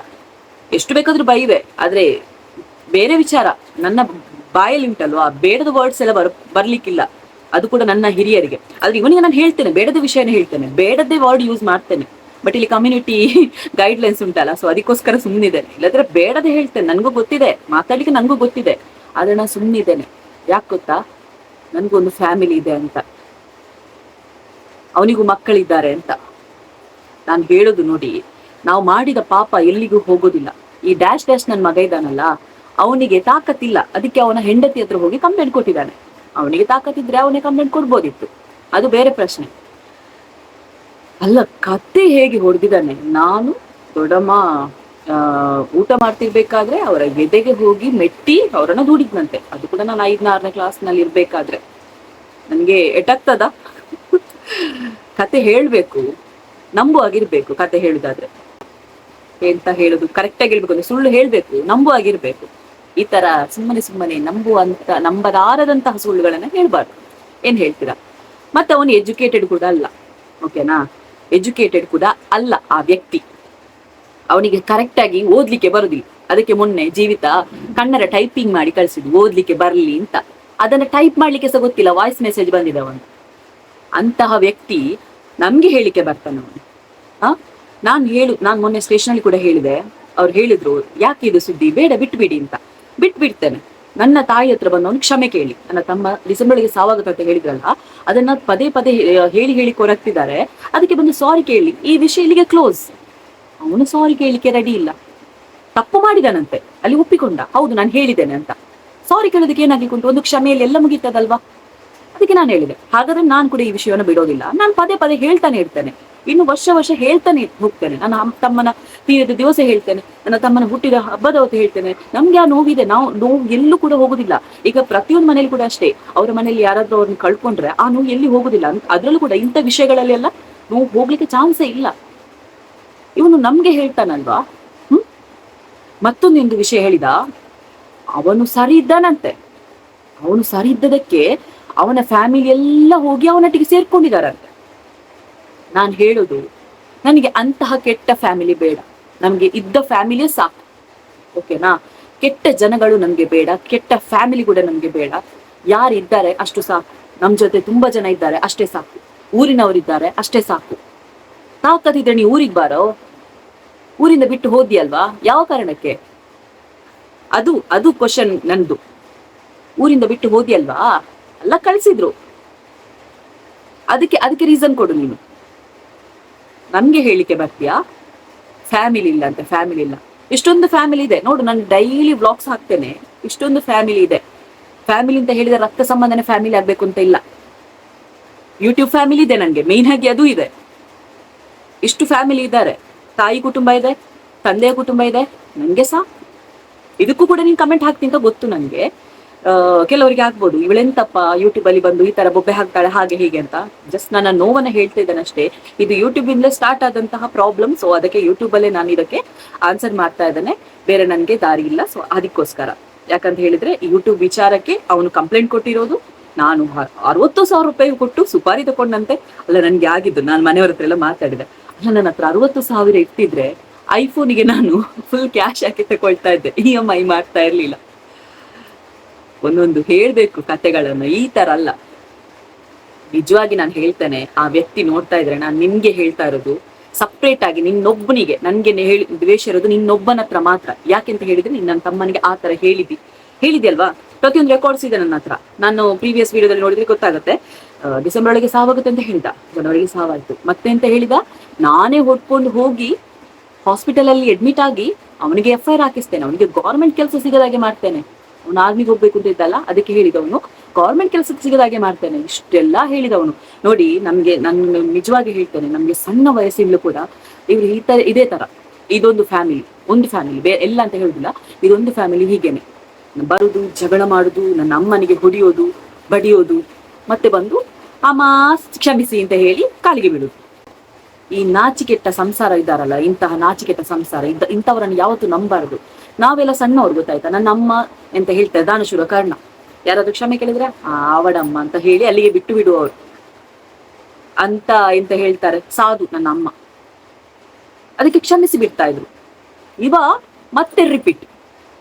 ಎಷ್ಟು ಬೇಕಾದ್ರೂ ಬೈವೆ. ಆದ್ರೆ ಬೇರೆ ವಿಚಾರ. ನನ್ನ ಬಾಯಲ್ಲಿ ಉಂಟಲ್ವಾ? ಬೇಡದ ವರ್ಡ್ಸ್ ಎಲ್ಲ ಬರ್ ಬರ್ಲಿಕ್ಕಿಲ್ಲ. ಅದು ಕೂಡ ನನ್ನ ಹಿರಿಯರಿಗೆ. ಆದ್ರೆ ಇವನಿಗೆ ನಾನು ಹೇಳ್ತೇನೆ. ಬೇಡದ ವಿಷಯನ ಹೇಳ್ತೇನೆ. [LAUGHS] ಬೇಡದೇ ವರ್ಡ್ ಯೂಸ್ ಮಾಡ್ತೇನೆ. ಬಟ್ ಇಲ್ಲಿ ಕಮ್ಯುನಿಟಿ ಗೈಡ್ಲೈನ್ಸ್ ಉಂಟಲ್ಲ. ಸೊ ಅದಕ್ಕೋಸ್ಕರ ಸುಮ್ಮನಿದ್ದೇನೆ ಇಲ್ಲದ್ರೆ ಬೇಡದೆ ಹೇಳ್ತೇನೆ. ನನಗೂ ಗೊತ್ತಿದೆ. ಮಾತಾಡ್ಲಿಕ್ಕೆ ನನಗೂ ಗೊತ್ತಿದೆ. ಆದ್ರೆ ನಾನು ಸುಮ್ಮನಿದ್ದೇನೆ ಯಾಕೆ ಗೊತ್ತಾ? ಒಂದು ಫ್ಯಾಮಿಲಿ ಇದೆ ಅಂತ. ಅವನಿಗೂ ಮಕ್ಕಳಿದ್ದಾರೆ ಅಂತ. ನಾನು ಹೇಳೋದು ನೋಡಿ, ನಾವು ಮಾಡಿದ ಪಾಪ ಎಲ್ಲಿಗೂ ಹೋಗೋದಿಲ್ಲ. ಈ ಡ್ಯಾಶ್ ಡ್ಯಾಶ್ ನನ್ನ ಮಗ ಇದ್ದಾನಲ್ಲ, ಅವನಿಗೆ ತಾಕತ್ತಿಲ್ಲ. ಅದಕ್ಕೆ ಅವನ ಹೆಂಡತಿ ಹತ್ರ ಹೋಗಿ ಕಂಪ್ಲೇಂಟ್ ಕೊಟ್ಟಿದ್ದಾನೆ. ಅವನಿಗೆ ತಾಕತ್ತಿದ್ರೆ ಅವನೇ ಕಂಪ್ಲೇಂಟ್ ಕೊಡ್ಬೋದಿತ್ತು. ಅದು ಬೇರೆ ಪ್ರಶ್ನೆ. ಅಲ್ಲ, ಕತ್ತೆ ಹೇಗೆ ಹೊಡೆದಿದ್ದಾನೆ? ನಾನು ದೊಡ್ಡಮ್ಮ ಊಟ ಮಾಡ್ತಿರ್ಬೇಕಾದ್ರೆ ಅವರ ಎದೆಗೆ ಹೋಗಿ ಮೆಟ್ಟಿ ಅವರನ್ನ ದೂಡಿದ್ನಂತೆ. ಅದು ಕೂಡ ನಾನು ಐದನೇ ಆರನೇ ಕ್ಲಾಸ್ನಲ್ಲಿ ಇರ್ಬೇಕಾದ್ರೆ ನನಗೆ ಎಟಾಗ್ತದ? [LAUGHS] ಕತೆ ಹೇಳ್ಬೇಕು ನಂಬುವಾಗಿರ್ಬೇಕು ಕತೆ ಹೇಳುದಾದ್ರೆ. ಎಂತ ಹೇಳುದು? ಕರೆಕ್ಟ್ ಆಗಿ ಹೇಳ್ಬೇಕು ಅಂದ್ರೆ ಸುಳ್ಳು ಹೇಳ್ಬೇಕು ನಂಬುವಾಗಿರ್ಬೇಕು ಈ ತರ ಸುಮ್ಮನೆ ಸುಮ್ಮನೆ ನಂಬುವಂತ, ನಂಬದಾರದಂತಹ ಸುಳ್ಳುಗಳನ್ನ ಹೇಳ್ಬಾರ್ದು. ಏನ್ ಹೇಳ್ತೀರಾ? ಮತ್ತೆ ಅವನು ಎಜುಕೇಟೆಡ್ ಕೂಡ ಅಲ್ಲ. ಓಕೆನಾ ಎಜುಕೇಟೆಡ್ ಕೂಡ ಅಲ್ಲ ಆ ವ್ಯಕ್ತಿ. ಅವನಿಗೆ ಕರೆಕ್ಟ್ ಆಗಿ ಓದ್ಲಿಕ್ಕೆ ಬರುದಿಲ್ಲ. ಅದಕ್ಕೆ ಮೊನ್ನೆ ಜೀವಿತ ಕನ್ನಡ ಟೈಪಿಂಗ್ ಮಾಡಿ ಕಳ್ಸಿದ್ವಿ ಓದ್ಲಿಕ್ಕೆ ಬರ್ಲಿ ಅಂತ. ಅದನ್ನ ಟೈಪ್ ಮಾಡ್ಲಿಕ್ಕೆ ಸಹ ಗೊತ್ತಿಲ್ಲ ವಾಯ್ಸ್ ಮೆಸೇಜ್ ಬಂದಿದೆ ಅವನು ಅಂತಹ ವ್ಯಕ್ತಿ ನಮ್ಗೆ ಹೇಳಿಕೆ ಬರ್ತಾನೆ ಅವನು. ಆ ನಾನು ಹೇಳು, ನಾನು ಮೊನ್ನೆ ಸ್ಟೇಷನಲ್ಲಿ ಕೂಡ ಹೇಳಿದೆ. ಅವ್ರು ಹೇಳಿದ್ರು, ಯಾಕೆ ಇದು ಸುದ್ದಿ? ಬೇಡ, ಬಿಟ್ಬಿಡಿ ಅಂತ. ಬಿಟ್ಬಿಡ್ತೇನೆ. ನನ್ನ ತಾಯಿ ಹತ್ರ ಬಂದು ಅವನು ಕ್ಷಮೆ ಕೇಳಿ. ನನ್ನ ತಮ್ಮ ಡಿಸೆಂಬರ್ಗೆ ಸಾವಾಗುತ್ತೆ ಅಂತ ಹೇಳಿದ್ರಲ್ಲ, ಅದನ್ನ ಪದೇ ಪದೇ ಹೇಳಿ ಹೇಳಿ ಕೊರಗ್ತಿದ್ದಾರೆ ಅದಕ್ಕೆ ಬಂದು ಸಾರಿ ಕೇಳಿ. ಈ ವಿಷಯ ಇಲ್ಲಿಗೆ ಕ್ಲೋಸ್ ಅವನು ಸಾರಿ ಕೇಳಲಿಕ್ಕೆ ರೆಡಿ ಇಲ್ಲ. ತಪ್ಪು ಮಾಡಿದಾನಂತೆ. ಅಲ್ಲಿ ಒಪ್ಪಿಕೊಂಡ. ಹೌದು, ನಾನು ಹೇಳಿದ್ದೇನೆ ಅಂತ. ಸಾರಿ ಕೇಳೋದಕ್ಕೆ ಏನಾಗ್ಲಿಕ್ಕೆ ಒಂದು ಕ್ಷಮೆಯಲ್ಲಿ ಎಲ್ಲ ಮುಗೀತದಲ್ವಾ? ಅದಕ್ಕೆ ನಾನು ಹೇಳಿದೆ. ಹಾಗಾದ್ರೆ ನಾನು ಕೂಡ ಈ ವಿಷಯವನ್ನು ಬಿಡೋದಿಲ್ಲ. ನಾನು ಪದೇ ಪದೇ ಹೇಳ್ತಾನೆ ಇರ್ತೇನೆ. ಇನ್ನು ವರ್ಷ ವರ್ಷ ಹೇಳ್ತಾನೆ ಹೋಗ್ತೇನೆ. ನನ್ನ ತಮ್ಮನ ತೀರದ ದಿವಸ ಹೇಳ್ತೇನೆ. ನನ್ನ ತಮ್ಮನ ಹುಟ್ಟಿದ ಹಬ್ಬದ ಹೊತ್ತು ಹೇಳ್ತೇನೆ. ನಮ್ಗೆ ಆ ನೋವಿದೆ. ನಾವು ನೋವು ಎಲ್ಲೂ ಕೂಡ ಹೋಗುದಿಲ್ಲ. ಈಗ ಪ್ರತಿಯೊಂದು ಮನೇಲಿ ಕೂಡ ಅಷ್ಟೇ. ಅವರ ಮನೆಯಲ್ಲಿ ಯಾರಾದ್ರೂ ಅವ್ರನ್ನ ಕಳ್ಕೊಂಡ್ರೆ ಆ ನೋವು ಎಲ್ಲಿ ಹೋಗುದಿಲ್ಲ. ಅದ್ರಲ್ಲೂ ಕೂಡ ಇಂಥ ವಿಷಯಗಳಲ್ಲೆಲ್ಲ ನೋವು ಹೋಗ್ಲಿಕ್ಕೆ ಚಾನ್ಸೇ ಇಲ್ಲ. ಇವನು ನಮ್ಗೆ ಹೇಳ್ತಾನಲ್ವಾ? ಹ್ಮ್? ಮತ್ತೊಂದೊಂದು ವಿಷಯ ಹೇಳಿದ. ಅವನು ಸರಿ ಇದ್ದಾನಂತೆ. ಅವನು ಸರಿ ಇದ್ದದಕ್ಕೆ ಅವನ ಫ್ಯಾಮಿಲಿ ಎಲ್ಲ ಹೋಗಿ ಅವನೊಟ್ಟಿಗೆ ಸೇರ್ಕೊಂಡಿದಾರಂತೆ. ನಾನು ಹೇಳುದು, ನನಗೆ ಅಂತಹ ಕೆಟ್ಟ ಫ್ಯಾಮಿಲಿ ಬೇಡ. ನಮ್ಗೆ ಇದ್ದ ಫ್ಯಾಮಿಲಿಯೇ ಸಾಕು. ಓಕೆನಾ ಕೆಟ್ಟ ಜನಗಳು ನಮ್ಗೆ ಬೇಡ, ಕೆಟ್ಟ ಫ್ಯಾಮಿಲಿ ಕೂಡ ನಮ್ಗೆ ಬೇಡ. ಯಾರಿದ್ದಾರೆ ಅಷ್ಟು ಸಾಕು. ನಮ್ ಜೊತೆ ತುಂಬಾ ಜನ ಇದ್ದಾರೆ, ಅಷ್ಟೇ ಸಾಕು. ಊರಿನವರಿದ್ದಾರೆ ಅಷ್ಟೇ ಸಾಕು. ತಾಕತ್ತಿದ್ರೆ ನೀವು ಊರಿಗೆ ಬಾರೋ? ಊರಿಂದ ಬಿಟ್ಟು ಹೋದ್ಯಲ್ವಾ? ಯಾವ ಕಾರಣಕ್ಕೆ? ಅದು ಅದು ಕ್ವಶನ್ ನಂದು. ಊರಿಂದ ಬಿಟ್ಟು ಹೋದ್ಯಲ್ವಾ? ಅಲ್ಲ ಕಳ್ಸಿದ್ರು. ಅದಕ್ಕೆ ಅದಕ್ಕೆ ರೀಸನ್ ಕೊಡು ನೀನು. ನನ್ಗೆ ಹೇಳಿಕೆ ಬರ್ತೀಯಾ? ಫ್ಯಾಮಿಲಿ ಇಲ್ಲ ಅಂತ ಫ್ಯಾಮಿಲಿ ಇಲ್ಲ. ಇಷ್ಟೊಂದು ಫ್ಯಾಮಿಲಿ ಇದೆ. ನೋಡು, ನಾನು ಡೈಲಿ ವ್ಲಾಗ್ಸ್ ಹಾಕ್ತೇನೆ. ಇಷ್ಟೊಂದು ಫ್ಯಾಮಿಲಿ ಇದೆ. ಫ್ಯಾಮಿಲಿ ಅಂತ ಹೇಳಿದ್ರೆ ರಕ್ತ ಸಂಬಂಧನೆ ಫ್ಯಾಮಿಲಿ ಆಗ್ಬೇಕು ಅಂತ ಇಲ್ಲ. ಯೂಟ್ಯೂಬ್ ಫ್ಯಾಮಿಲಿ ಇದೆ ನನಗೆ. ಮೇನ್ ಆಗಿ ಅದು ಇದೆ. ಇಷ್ಟು ಫ್ಯಾಮಿಲಿ ಇದ್ದಾರೆ. ತಾಯಿ ಕುಟುಂಬ ಇದೆ, ತಂದೆಯ ಕುಟುಂಬ ಇದೆ. ನನಗೆ ಸಹ ಇದಕ್ಕೂ ಕೂಡ ನೀನು ಕಮೆಂಟ್ ಹಾಕ್ತೀನಿ ಅಂತ ಗೊತ್ತು ನನಗೆ ಕೆಲವರಿಗೆ ಆಗ್ಬೋದು. ಇವಳೆಂತಪ್ಪ ಯೂಟ್ಯೂಬ್ ಅಲ್ಲಿ ಬಂದು ಈ ತರ ಬೊಬ್ಬೆ ಹಾಕ್ತಾಳೆ, ಹಾಗೆ ಹೀಗೆ ಅಂತ. ಜಸ್ಟ್ ನನ್ನ ನೋವನ್ನ ಹೇಳ್ತಾ ಇದ್ದೇನೆ ಅಷ್ಟೇ ಇದು ಯೂಟ್ಯೂಬ್ ಇಂದ ಸ್ಟಾರ್ಟ್ ಆದಂತಹ ಪ್ರಾಬ್ಲಮ್ ಸೊ ಅದಕ್ಕೆ ಯೂಟ್ಯೂಬ್ ಅಲ್ಲೇ ನಾನು ಇದಕ್ಕೆ ಆನ್ಸರ್ ಮಾಡ್ತಾ ಇದ್ದೇನೆ. ಬೇರೆ ನನಗೆ ದಾರಿ ಇಲ್ಲ ಸೊ ಅದಕ್ಕೋಸ್ಕರ. ಯಾಕಂತ ಹೇಳಿದ್ರೆ ಯೂಟ್ಯೂಬ್ ವಿಚಾರಕ್ಕೆ ಅವನು ಕಂಪ್ಲೇಂಟ್ ಕೊಟ್ಟಿರೋದು, ನಾನು ಅರವತ್ತು ಸಾವಿರ ರೂಪಾಯಿ ಕೊಟ್ಟು ಸುಪಾರಿ ತಕೊಂಡಂತೆ. ಅಲ್ಲ, ನನ್ಗೆ ಆಗಿದ್ದು, ನಾನು ಮನೆಯವ್ರ ಹತ್ರ ಎಲ್ಲ ಮಾತಾಡಿದೆ. ಅಲ್ಲ, ನನ್ನ ಹತ್ರ ಅರವತ್ತು ಸಾವಿರ ಇಟ್ಟಿದ್ರೆ ಐಫೋನಿಗೆ ನಾನು ಫುಲ್ ಕ್ಯಾಶ್ ಹಾಕಿ ತಗೊಳ್ತಾ ಇದ್ದೆ? ಇ ಎಂ ಐ ಮಾಡ್ತಾ ಇರ್ಲಿಲ್ಲ. ಒಂದೊಂದು ಹೇಳ್ಬೇಕು ಕತೆಗಳನ್ನು ಈ ತರ ಅಲ್ಲ. ನಿಜವಾಗಿ ನಾನು ಹೇಳ್ತೇನೆ, ಆ ವ್ಯಕ್ತಿ ನೋಡ್ತಾ ಇದ್ರೆ ನಾನು ನಿಮ್ಗೆ ಹೇಳ್ತಾ ಇರೋದು ಸಪ್ರೇಟ್ ಆಗಿ ನಿನ್ನೊಬ್ಬನಿಗೆ, ನನ್ಗೆ ಹೇಳಿ, ದ್ವೇಷ ಇರೋದು ನಿನ್ನೊಬ್ಬನ ಹತ್ರ ಮಾತ್ರ. ಯಾಕೆಂತ ಹೇಳಿದ್ರೆ ನೀನ್ ನನ್ನ ತಮ್ಮನಿಗೆ ಆ ತರ ಹೇಳಿದಿ ಹೇಳಿದ್ಯಲ್ವಾ? ಪ್ರತಿಯೊಂದು ರೆಕಾರ್ಡ್ಸ್ ಇದೆ ನನ್ನ ಹತ್ರ. ನಾನು ಪ್ರೀವಿಯಸ್ ವಿಡಿಯೋದಲ್ಲಿ ನೋಡಿದ್ರೆ ಗೊತ್ತಾಗುತ್ತೆ. ಡಿಸೆಂಬರ್ ಒಳಗೆ ಸಾವಾಗುತ್ತೆ ಅಂತ ಹೇಳಿದ ಜನವರಿಗೆ ಸಾವಾಯ್ತು. ಮತ್ತೆ ಅಂತ ಹೇಳಿದ? ನಾನೇ ಹೊಡ್ಕೊಂಡು ಹೋಗಿ ಹಾಸ್ಪಿಟಲ್ ಅಲ್ಲಿ ಅಡ್ಮಿಟ್ ಆಗಿ ಅವನಿಗೆ ಎಫ್ ಐ ಹಾಕಿಸ್ತೇನೆ. ಅವನಿಗೆ ಗೌರ್ಮೆಂಟ್ ಕೆಲಸ ಸಿಗದಾಗೆ ಮಾಡ್ತೇನೆ. ಆರ್ಮಿಗೆ ಹೋಗ್ಬೇಕು ಅಂತ ಇದ್ದಲ್ಲ, ಅದಕ್ಕೆ ಹೇಳಿದವನು ಗೌರ್ಮೆಂಟ್ ಕೆಲಸಕ್ಕೆ ಸಿಗದಾಗೆ ಮಾಡ್ತೇನೆ, ಇಷ್ಟೆಲ್ಲ ಹೇಳಿದವನು. ನೋಡಿ, ನಮ್ಗೆ, ನಾನು ನಿಜವಾಗಿ ಹೇಳ್ತೇನೆ, ನಮ್ಗೆ ಸಣ್ಣ ವಯಸ್ಸಿಂದಲೂ ಕೂಡ ಇವ್ರು ಈ ತರ, ಇದೇ ತರ. ಇದೊಂದು ಫ್ಯಾಮಿಲಿ ಒಂದು ಫ್ಯಾಮಿಲಿ ಬೇರೆ ಎಲ್ಲ ಅಂತ ಹೇಳುದಿಲ್ಲ, ಇದೊಂದು ಫ್ಯಾಮಿಲಿ ಹೀಗೇನೆ. ಬರುದು, ಜಗಳ ಮಾಡುದು, ನನ್ನ ಅಮ್ಮನಿಗೆ ಹೊಡಿಯೋದು, ಬಡಿಯೋದು, ಮತ್ತೆ ಬಂದು ಅಮ್ಮ ಕ್ಷಮಿಸಿ ಅಂತ ಹೇಳಿ ಕಾಲಿಗೆ ಬೀಳುದು. ಈ ನಾಚಿಕೆಟ್ಟ ಸಂಸಾರ ಇದ್ದಾರಲ್ಲ, ಇಂತಹ ನಾಚಿಕೆಟ್ಟ ಸಂಸಾರ ಇಂಥವರನ್ನು ಯಾವತ್ತೂ ನಂಬಾರದು. ನಾವೆಲ್ಲ ಸಣ್ಣವ್ರು ಗೊತ್ತಾಯ್ತಾ? ನನ್ನ ಅಮ್ಮ ಎಂತ ಹೇಳ್ತಾರೆ ದಾನಶೂರ ಕರ್ಣ. ಯಾರಾದ್ರೂ ಕ್ಷಮೆ ಕೇಳಿದ್ರೆ, ಆ ಅವಡಮ್ಮ ಅಂತ ಹೇಳಿ ಅಲ್ಲಿಗೆ ಬಿಟ್ಟು ಬಿಡುವವರು ಅಂತ, ಎಂತ ಹೇಳ್ತಾರೆ, ಸಾಧು ನನ್ನ ಅಮ್ಮ. ಅದಕ್ಕೆ ಕ್ಷಮಿಸಿ ಬಿಡ್ತಾ ಇದ್ರು. ಇವ ಮತ್ತೆ ರಿಪೀಟ್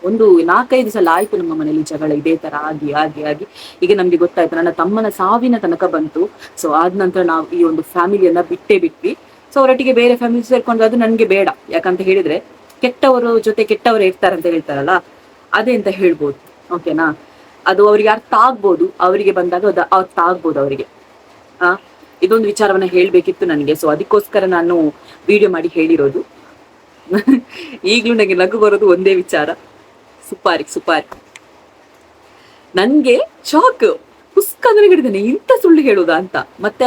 ಒಂದು ನಾಲ್ಕೈದು ಸಲ ಆಯ್ತು ನಮ್ಮ ಮನೇಲಿ ಜಗಳ, ಇದೇ ತರ, ಆಗಿ ಆಗಿ ಆಗಿ. ಈಗ ನಮ್ಗೆ ಗೊತ್ತಾಯ್ತು, ನನ್ನ ತಮ್ಮನ ಸಾವಿನ ತನಕ ಬಂತು. ಸೊ ಆದ ನಂತರ ನಾವು ಈ ಒಂದು ಫ್ಯಾಮಿಲಿಯನ್ನ ಬಿಟ್ಟೇ ಬಿಟ್ವಿ. ಸೊ ಅವರೊಟ್ಟಿಗೆ ಬೇರೆ ಫ್ಯಾಮಿಲಿ ಸೇರ್ಕೊಂಡ್ರೆ ಅದು ನನ್ಗೆ ಬೇಡ. ಯಾಕಂತ ಹೇಳಿದ್ರೆ ಕೆಟ್ಟವರು ಜೊತೆ ಕೆಟ್ಟವರು ಇರ್ತಾರೆ ಅಂತ ಹೇಳ್ತಾರಲ್ಲ, ಅದೇ ಅಂತ ಹೇಳ್ಬೋದು. ಓಕೆನಾ ಅದು ಅವ್ರಿಗೆ ಅರ್ಥ ಆಗ್ಬೋದು. ಅವರಿಗೆ ಬಂದಾಗ ಅದು ಅರ್ಥ ಆಗ್ಬೋದು ಅವರಿಗೆ. ಆ? ಇದೊಂದು ವಿಚಾರವನ್ನ ಹೇಳ್ಬೇಕಿತ್ತು ನನಗೆ. ಸೊ ಅದಕ್ಕೋಸ್ಕರ ನಾನು ವಿಡಿಯೋ ಮಾಡಿ ಹೇಳಿರೋದು. ಈಗ್ಲೂ ನನಗೆ ನಗು ಬರೋದು ಒಂದೇ ವಿಚಾರ. ಸುಪಾರಿ ಸುಪಾರಿ. ನನ್ಗೆ ಶಾಕ್ ಪುಸ್ತಕ ಹಿಡಿದಾನೆ ಇಂಥ ಸುಳ್ಳು ಹೇಳುದಾ ಅಂತ. ಮತ್ತೆ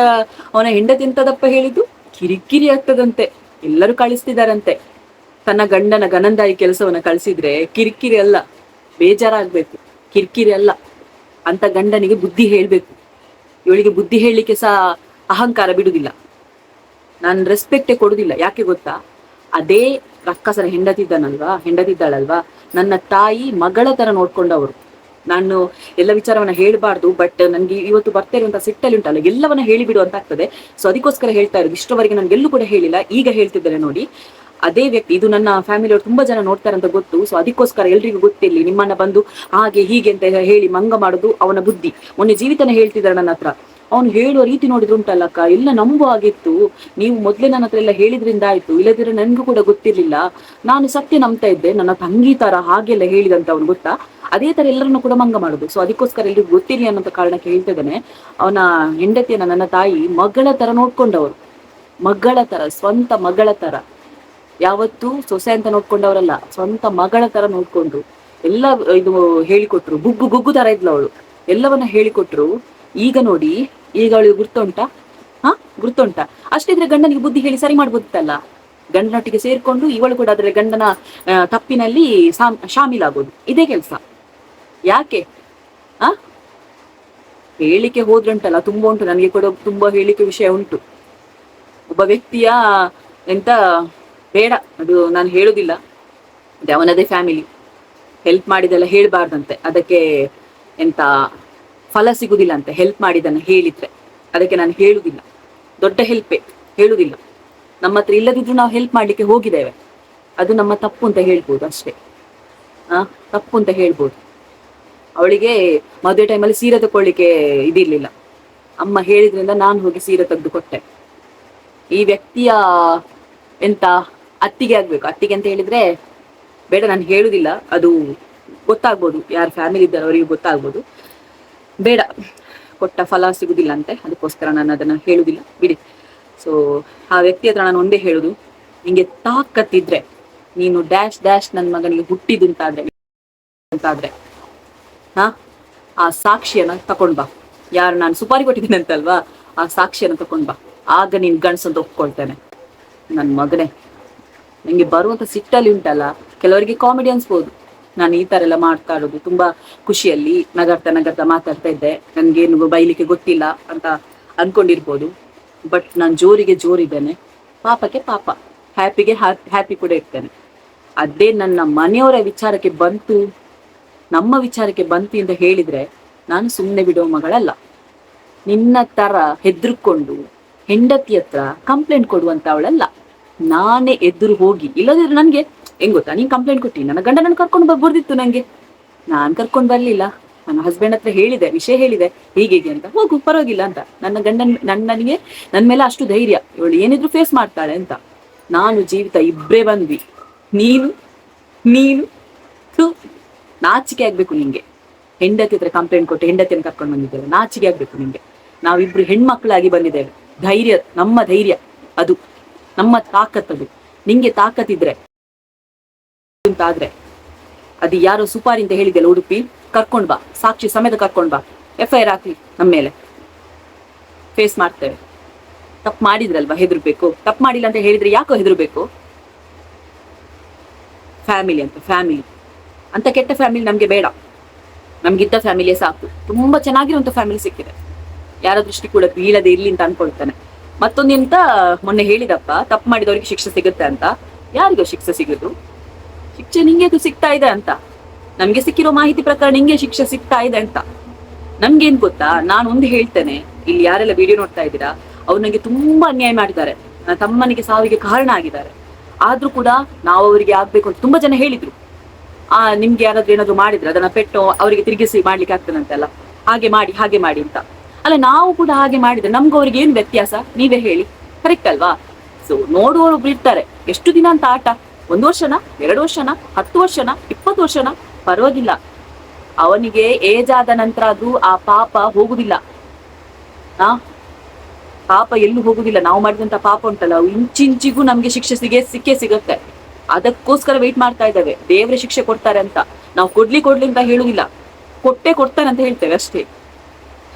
ಅವನ ಹೆಂಡತಿ ಎಂತದಪ್ಪ ಹೇಳಿದ್ದು? ಕಿರಿಕಿರಿ ಆಗ್ತದಂತೆ. ಎಲ್ಲರೂ ಕಳಿಸ್ತಿದಾರಂತೆ ತನ್ನ ಗಂಡನ ಗನಂದಾಯಿ ಕೆಲಸವನ್ನ ಕಳಿಸಿದ್ರೆ ಕಿರಿಕಿರಿ ಅಲ್ಲ, ಬೇಜಾರಾಗ್ಬೇಕು. ಕಿರಿಕಿರಿ ಅಲ್ಲ ಅಂತ ಗಂಡನಿಗೆ ಬುದ್ಧಿ ಹೇಳ್ಬೇಕು. ಇವಳಿಗೆ ಬುದ್ಧಿ ಹೇಳಲಿಕ್ಕೆ ಸಹ ಅಹಂಕಾರ ಬಿಡುದಿಲ್ಲ. ನಾನು ರೆಸ್ಪೆಕ್ಟೇ ಕೊಡುದಿಲ್ಲ. ಯಾಕೆ ಗೊತ್ತಾ? ಅದೇ ರಕ್ಕಸರ ಹೆಂಡತಿದ್ದಾನಲ್ವಾ? ಹೆಂಡತಿದ್ದಾಳಲ್ವಾ? ನನ್ನ ತಾಯಿ ಮಗಳ ತರ ನೋಡ್ಕೊಂಡವರು. ನಾನು ಎಲ್ಲ ವಿಚಾರವನ್ನ ಹೇಳಬಾರ್ದು ಬಟ್ ನನ್ಗೆ ಇವತ್ತು ಬರ್ತಾ ಇರುವಂತಹ ಸಿಟ್ಟಲ್ಲಿ ಉಂಟಲ್ಲ, ಎಲ್ಲವನ್ನ ಹೇಳಿಬಿಡು ಅಂತ ಆಗ್ತದೆ. ಸೊ ಅದಕ್ಕೋಸ್ಕರ ಹೇಳ್ತಾ ಇರೋದು, ಇಷ್ಟವರೆಗೆ ನನ್ಗೆ ಎಲ್ಲೂ ಕೂಡ ಹೇಳಿಲ್ಲ. ಈಗ ಹೇಳ್ತಿದ್ದಾರೆ ನೋಡಿ. ಅದೇ ವ್ಯಕ್ತಿ, ಇದು ನನ್ನ ಫ್ಯಾಮಿಲಿ ಅವ್ರು ತುಂಬಾ ಜನ ನೋಡ್ತಾರೆ ಅಂತ ಗೊತ್ತು ಸೊ ಅದಕ್ಕೋಸ್ಕರ ಎಲ್ರಿಗೂ ಗೊತ್ತಿರ್ಲಿ, ನಿಮ್ಮನ್ನ ಬಂದು ಹಾಗೆ ಹೀಗೆ ಅಂತ ಹೇಳಿ ಮಂಗ ಮಾಡುದು ಅವನ ಬುದ್ಧಿ. ಮೊನ್ನೆ ಜೀವಿತನ ಹೇಳ್ತಿದ್ದಾರೆ ನನ್ನ ಹತ್ರ. ಅವ್ನು ಹೇಳುವ ರೀತಿ ನೋಡಿದ್ರು ಉಂಟಲ್ಲಕ್ಕ ಎಲ್ಲ ನಂಬುವ ಆಗಿತ್ತು. ನೀವು ಮೊದ್ಲೇ ನನ್ನ ಹತ್ರ ಎಲ್ಲ ಹೇಳಿದ್ರಿಂದ ಆಯ್ತು, ಇಲ್ಲದಿದ್ರೆ ನನ್ಗೂ ಕೂಡ ಗೊತ್ತಿರ್ಲಿಲ್ಲ. ನಾನು ಸತ್ಯ ನಂಬ್ತಾ ಇದ್ದೆ, ನನ್ನ ತಂಗಿ ತರ ಹಾಗೆಲ್ಲ ಹೇಳಿದಂತ ಅವನು ಗೊತ್ತಾ? ಅದೇ ತರ ಎಲ್ಲರನ್ನು ಕೂಡ ಮಂಗ ಮಾಡುದು. ಸೊ ಅದಕ್ಕೋಸ್ಕರ ಎಲ್ರಿಗೂ ಗೊತ್ತಿರಲಿ ಅನ್ನೋ ಕಾರಣಕ್ಕೆ ಹೇಳ್ತಿದ್ದಾನೆ ಅವನ ಹೆಂಡತಿಯನ್ನ ನನ್ನ ತಾಯಿ ಮಗಳ ತರ ನೋಡ್ಕೊಂಡವರು. ಮಗಳ ತರ, ಸ್ವಂತ ಮಗಳ ತರ. ಯಾವತ್ತು ಸೊಸೆ ಅಂತ ನೋಡ್ಕೊಂಡವರಲ್ಲ, ಸ್ವಂತ ಮಗಳ ತರ ನೋಡ್ಕೊಂಡು ಎಲ್ಲ ಇದು ಹೇಳಿಕೊಟ್ರು, ಗುಗ್ಗು ಗುಗ್ಗು ತರ ಇದ್ಲು ಅವಳು. ಎಲ್ಲವನ್ನ ಹೇಳಿಕೊಟ್ರು. ಈಗ ನೋಡಿ, ಈಗ ಅವಳು ಗುರ್ತುಂಟ? ಹಾ, ಗುರ್ತುಂಟ. ಅಷ್ಟಿದ್ರೆ ಗಂಡನಿಗೆ ಬುದ್ಧಿ ಹೇಳಿ ಸರಿ ಮಾಡ್ಬೋದಿತ್ತಲ್ಲ? ಗಂಡನೊಟ್ಟಿಗೆ ಸೇರ್ಕೊಂಡು ಇವಳು ಕೂಡ ಅದ್ರ ಗಂಡನ ತಪ್ಪಿನಲ್ಲಿ ಶಾಮೀಲಾಗೋದು. ಇದೇ ಕೆಲಸ. ಯಾಕೆ? ಆ? ಹೇಳಿಕೆ ಹೋದ್ರಂಟಲ್ಲ, ತುಂಬಾ ಉಂಟು. ನನಗೆ ಕೂಡ ತುಂಬಾ ಹೇಳಿಕೆ ವಿಷಯ ಉಂಟು. ಒಬ್ಬ ವ್ಯಕ್ತಿಯ ಎಂತ ಬೇಡ, ಅದು ನಾನು ಹೇಳುದಿಲ್ಲ. ಅದೇ ಅವನದೇ ಫ್ಯಾಮಿಲಿ ಹೆಲ್ಪ್ ಮಾಡಿದೆಲ್ಲ ಹೇಳ್ಬಾರ್ದಂತೆ. ಅದಕ್ಕೆ ಎಂತ ಫಲ ಸಿಗುದಿಲ್ಲ ಅಂತೆ ಹೆಲ್ಪ್ ಮಾಡಿದನ್ನ ಹೇಳಿದ್ರೆ. ಅದಕ್ಕೆ ನಾನು ಹೇಳುದಿಲ್ಲ. ದೊಡ್ಡ ಹೆಲ್ಪೇ ಹೇಳುದಿಲ್ಲ. ನಮ್ಮ ಹತ್ರ ಇಲ್ಲದಿದ್ರು ನಾವು ಹೆಲ್ಪ್ ಮಾಡ್ಲಿಕ್ಕೆ ಹೋಗಿದ್ದೇವೆ. ಅದು ನಮ್ಮ ತಪ್ಪು ಅಂತ ಹೇಳ್ಬೋದು ಅಷ್ಟೇ. ಆ, ತಪ್ಪು ಅಂತ ಹೇಳ್ಬೋದು. ಅವಳಿಗೆ ಮದುವೆ ಟೈಮಲ್ಲಿ ಸೀರೆ ತಕೊಳ್ಳಿಕ್ಕೆ ಇದಿರ್ಲಿಲ್ಲ. ಅಮ್ಮ ಹೇಳಿದ್ರಿಂದ ನಾನು ಹೋಗಿ ಸೀರೆ ತೆಗೆದು ಕೊಟ್ಟೆ. ಈ ವ್ಯಕ್ತಿಯ ಎಂತ ಅತ್ತಿಗೆ ಆಗ್ಬೇಕು. ಅತ್ತಿಗೆ ಅಂತ ಹೇಳಿದ್ರೆ, ಬೇಡ, ನಾನು ಹೇಳುದಿಲ್ಲ. ಅದು ಗೊತ್ತಾಗ್ಬೋದು. ಯಾರು ಫ್ಯಾಮಿಲಿ ಇದ್ದಾರೆ ಅವರಿಗೆ ಗೊತ್ತಾಗ್ಬೋದು. ಬೇಡ. ಕೊಟ್ಟ ಫಲ ಸಿಗುದಿಲ್ಲ ಅಂತೆ ಅದಕ್ಕೋಸ್ಕರ ನಾನು ಅದನ್ನ ಹೇಳುದಿಲ್ಲ. ಬಿಡಿ. ಸೊ ಆ ವ್ಯಕ್ತಿ ಹತ್ರ ನಾನು ಒಂದೇ ಹೇಳುದು. ನಿಂಗೆ ತಾಕತ್ತಿದ್ರೆ, ನೀನು ಡ್ಯಾಶ್ ಡ್ಯಾಶ್ ನನ್ನ ಮಗನಿಗೆ ಹುಟ್ಟಿದ್ದು ಅಂತಾದ್ರೆ ಅಂತಾದ್ರೆ ಹಾ? ಆ ಸಾಕ್ಷಿಯನ್ನ ತಕೊಂಡ್ ಬಾ. ಯಾರು ನಾನು ಸುಪಾರಿ ಕೊಟ್ಟಿದ್ದೀನಿ ಅಂತಲ್ವಾ ಆ ಸಾಕ್ಷಿಯನ್ನ ತಕೊಂಡ್ ಬಾ. ಆಗ ನೀನ್ ಗಂಡ್ಸಂತ ಒಪ್ಕೊಳ್ತೇನೆ. ನನ್ನ ಮಗನೇ. ನಂಗೆ ಬರುವಂತ ಸಿಟ್ಟಲ್ಲಿ ಉಂಟಲ್ಲ, ಕೆಲವರಿಗೆ ಕಾಮಿಡಿ ಅನ್ಸ್ಬೋದು ನಾನು ಈ ಥರ ಎಲ್ಲ ಮಾಡ್ತಾ ಇರೋದು, ತುಂಬಾ ಖುಷಿಯಲ್ಲಿ ನಗರ್ತಾ ನಗರ್ತಾ ಮಾತಾಡ್ತಾ ಇದ್ದೆ. ನನಗೇನು ಬೈಲಿಕ್ಕೆ ಗೊತ್ತಿಲ್ಲ ಅಂತ ಅನ್ಕೊಂಡಿರ್ಬೋದು. ಬಟ್ ನಾನು ಜೋರಿಗೆ ಜೋರಿದ್ದೇನೆ. ಪಾಪಕ್ಕೆ ಪಾಪ. ಹ್ಯಾಪಿಗೆ ಹ್ಯಾಪಿ ಕೂಡ ಇರ್ತೇನೆ. ಅದೇ ನನ್ನ ಮನೆಯವರ ವಿಚಾರಕ್ಕೆ ಬಂತು, ನಮ್ಮ ವಿಚಾರಕ್ಕೆ ಬಂತು ಅಂತ ಹೇಳಿದ್ರೆ ನಾನು ಸುಮ್ಮನೆ ಬಿಡೋ ಮಗಳಲ್ಲ. ನಿನ್ನ ತರ ಹೆದರ್ಕೊಂಡು ಹೆಂಡತಿ ಹತ್ರ ಕಂಪ್ಲೇಂಟ್ ಕೊಡುವಂತ ಅವಳಲ್ಲ. ನಾನೇ ಎದುರು ಹೋಗಿ, ಇಲ್ಲದಿದ್ರೆ ನನಗೆ, ಹೆಂಗ್ ಗೊತ್ತಾ, ನೀನ್ ಕಂಪ್ಲೇಂಟ್ ಕೊಟ್ಟಿ, ನನ್ನ ಗಂಡನ ಕರ್ಕೊಂಡು ಬರ್ಬೋದಿತ್ತು ನಂಗೆ. ನಾನ್ ಕರ್ಕೊಂಡ್ ಬರ್ಲಿಲ್ಲ. ನನ್ನ ಹಸ್ಬೆಂಡ್ ಹತ್ರ ಹೇಳಿದೆ, ವಿಷಯ ಹೇಳಿದೆ, ಹೀಗೆ ಅಂತ. ಹೋಗು, ಪರವಾಗಿಲ್ಲ ಅಂತ. ನನ್ನ ಗಂಡನ್, ನನ್ನನಿಗೆ, ನನ್ ಮೇಲೆ ಅಷ್ಟು ಧೈರ್ಯ. ಇವಳು ಏನಿದ್ರು ಫೇಸ್ ಮಾಡ್ತಾಳೆ ಅಂತ. ನಾನು ಜೀವಿತ ಇಬ್ಬರೇ ಬಂದ್ವಿ. ನೀನು ನೀನು ನಾಚಿಕೆ ಆಗ್ಬೇಕು ನಿಂಗೆ. ಹೆಂಡತಿ ಹತ್ರ ಕಂಪ್ಲೇಂಟ್ ಕೊಟ್ಟು ಹೆಂಡತಿಯನ್ನು ಕರ್ಕೊಂಡು ಬಂದಿದ್ದೇವೆ. ನಾಚಿಕೆ ಆಗ್ಬೇಕು ನಿಂಗೆ. ನಾವಿಬ್ರು ಹೆಣ್ಮಕ್ಳಾಗಿ ಬಂದಿದ್ದೇವೆ. ಧೈರ್ಯ, ನಮ್ಮ ಧೈರ್ಯ ಅದು. ನಮ್ಮ ತಾಕತ್ತದು ನಿಂಗೆ ತಾಕತ್ತಿದ್ರೆ ಅಂತಾದ್ರೆ. ಅದು ಯಾರೋ ಸುಪಾರಿ ಅಂತ ಹೇಳಿದೆಲ್ಲ ಉಡುಪಿ. ಕರ್ಕೊಂಡ್ ಬಾ. ಸಾಕ್ಷಿ ಸಮೇತ ಕರ್ಕೊಂಡ್ ಬಾ. ಎಫ್ ಐ ಆರ್ ನಮ್ಮ ಮೇಲೆ. ಫೇಸ್ ಮಾಡ್ತೇವೆ. ತಪ್ಪು ಮಾಡಿದ್ರಲ್ವಾ ಹೆದರ್ಬೇಕು? ತಪ್ಪು ಮಾಡಿಲ್ಲ ಅಂತ ಹೇಳಿದ್ರೆ ಯಾಕೋ ಹೆದರ್ಬೇಕು? ಫ್ಯಾಮಿಲಿ ಅಂತ ಫ್ಯಾಮಿಲಿ ಅಂತ ಕೆಟ್ಟ ಫ್ಯಾಮಿಲಿ ನಮ್ಗೆ ಬೇಡ. ನಮ್ಗಿದ್ದ ಫ್ಯಾಮಿಲಿಯೇ ಸಾಕು. ತುಂಬಾ ಚೆನ್ನಾಗಿರುವಂತ ಫ್ಯಾಮಿಲಿ ಸಿಕ್ಕಿದೆ. ಯಾರ ದೃಷ್ಟಿ ಕೂಡ ಬೀಳದೆ ಇರ್ಲಿ ಅಂತ ಅನ್ಕೊಳ್ತಾನೆ. ಮತ್ತೊಂದೆಂತ ಮೊನ್ನೆ ಹೇಳಿದಪ್ಪ, ತಪ್ಪು ಮಾಡಿದವರಿಗೆ ಶಿಕ್ಷೆ ಸಿಗುತ್ತೆ ಅಂತ. ಯಾರಿಗೋ ಶಿಕ್ಷೆ ಸಿಗುದು? ಶಿಕ್ಷೆ ನಿಂಗೆ ಅದು ಸಿಗ್ತಾ ಇದೆ ಅಂತ. ನಮ್ಗೆ ಸಿಕ್ಕಿರೋ ಮಾಹಿತಿ ಪ್ರಕಾರ ನಿಂಗೆ ಶಿಕ್ಷೆ ಸಿಗ್ತಾ ಇದೆ ಅಂತ. ನಮ್ಗೇನ್ ಗೊತ್ತಾ? ನಾನು ಒಂದು ಹೇಳ್ತೇನೆ, ಇಲ್ಲಿ ಯಾರೆಲ್ಲ ವಿಡಿಯೋ ನೋಡ್ತಾ ಇದ್ದೀರಾ, ಅವ್ರು ನಂಗೆ ತುಂಬಾ ಅನ್ಯಾಯ ಮಾಡಿದ್ದಾರೆ. ನನ್ನ ತಮ್ಮನಿಗೆ ಸಾವಿಗೆ ಕಾರಣ ಆಗಿದ್ದಾರೆ. ಆದ್ರೂ ಕೂಡ ನಾವು ಅವರಿಗೆ ಆಗ್ಬೇಕು ಅಂತ ತುಂಬಾ ಜನ ಹೇಳಿದ್ರು. ಆ, ನಿಮ್ಗೆ ಯಾರಾದ್ರೂ ಏನಾದ್ರು ಮಾಡಿದ್ರೆ ಅದನ್ನ ಪೆಟ್ಟು ಅವರಿಗೆ ತಿರುಗಿಸಿ ಮಾಡ್ಲಿಕ್ಕೆ ಆಗ್ತದಂತೆಲ್ಲ ಹಾಗೆ ಮಾಡಿ ಹಾಗೆ ಮಾಡಿ ಅಂತ. ಅಲ್ಲ, ನಾವು ಕೂಡ ಹಾಗೆ ಮಾಡಿದ್ರೆ ನಮ್ಗೆ ಅವ್ರಿಗೆ ಏನು ವ್ಯತ್ಯಾಸ? ನೀವೇ ಹೇಳಿ. ಕರೆಕ್ಟ್ ಅಲ್ವಾ? ಸೊ ನೋಡುವವರು ಇರ್ತಾರೆ. ಎಷ್ಟು ದಿನ ಅಂತ ಆಟ? ಒಂದು ವರ್ಷನ? ಎರಡು ವರ್ಷನ? ಹತ್ತು ವರ್ಷನ? ಇಪ್ಪತ್ತು ವರ್ಷನ? ಪರವಾಗಿಲ್ಲ. ಅವನಿಗೆ ಏಜ್ ಆದ ನಂತರ ಅದು ಆ ಪಾಪ ಹೋಗುದಿಲ್ಲ. ಆ? ಪಾಪ ಎಲ್ಲೂ ಹೋಗುದಿಲ್ಲ. ನಾವು ಮಾಡಿದಂತ ಪಾಪ ಉಂಟಲ್ಲ ಇಂಚಿಂಚಿಗೂ ನಮ್ಗೆ ಶಿಕ್ಷೆ ಸಿಗೇ, ಸಿಕ್ಕೇ ಸಿಗುತ್ತೆ. ಅದಕ್ಕೋಸ್ಕರ ವೆಯ್ಟ್ ಮಾಡ್ತಾ ಇದ್ದಾವೆ. ದೇವ್ರ ಶಿಕ್ಷೆ ಕೊಡ್ತಾರೆ ಅಂತ. ನಾವು ಕೊಡ್ಲಿ ಕೊಡ್ಲಿ ಅಂತ ಹೇಳುದಿಲ್ಲ. ಕೊಟ್ಟೆ ಕೊಡ್ತಾರೆ ಅಂತ ಹೇಳ್ತೇವೆ ಅಷ್ಟೇ.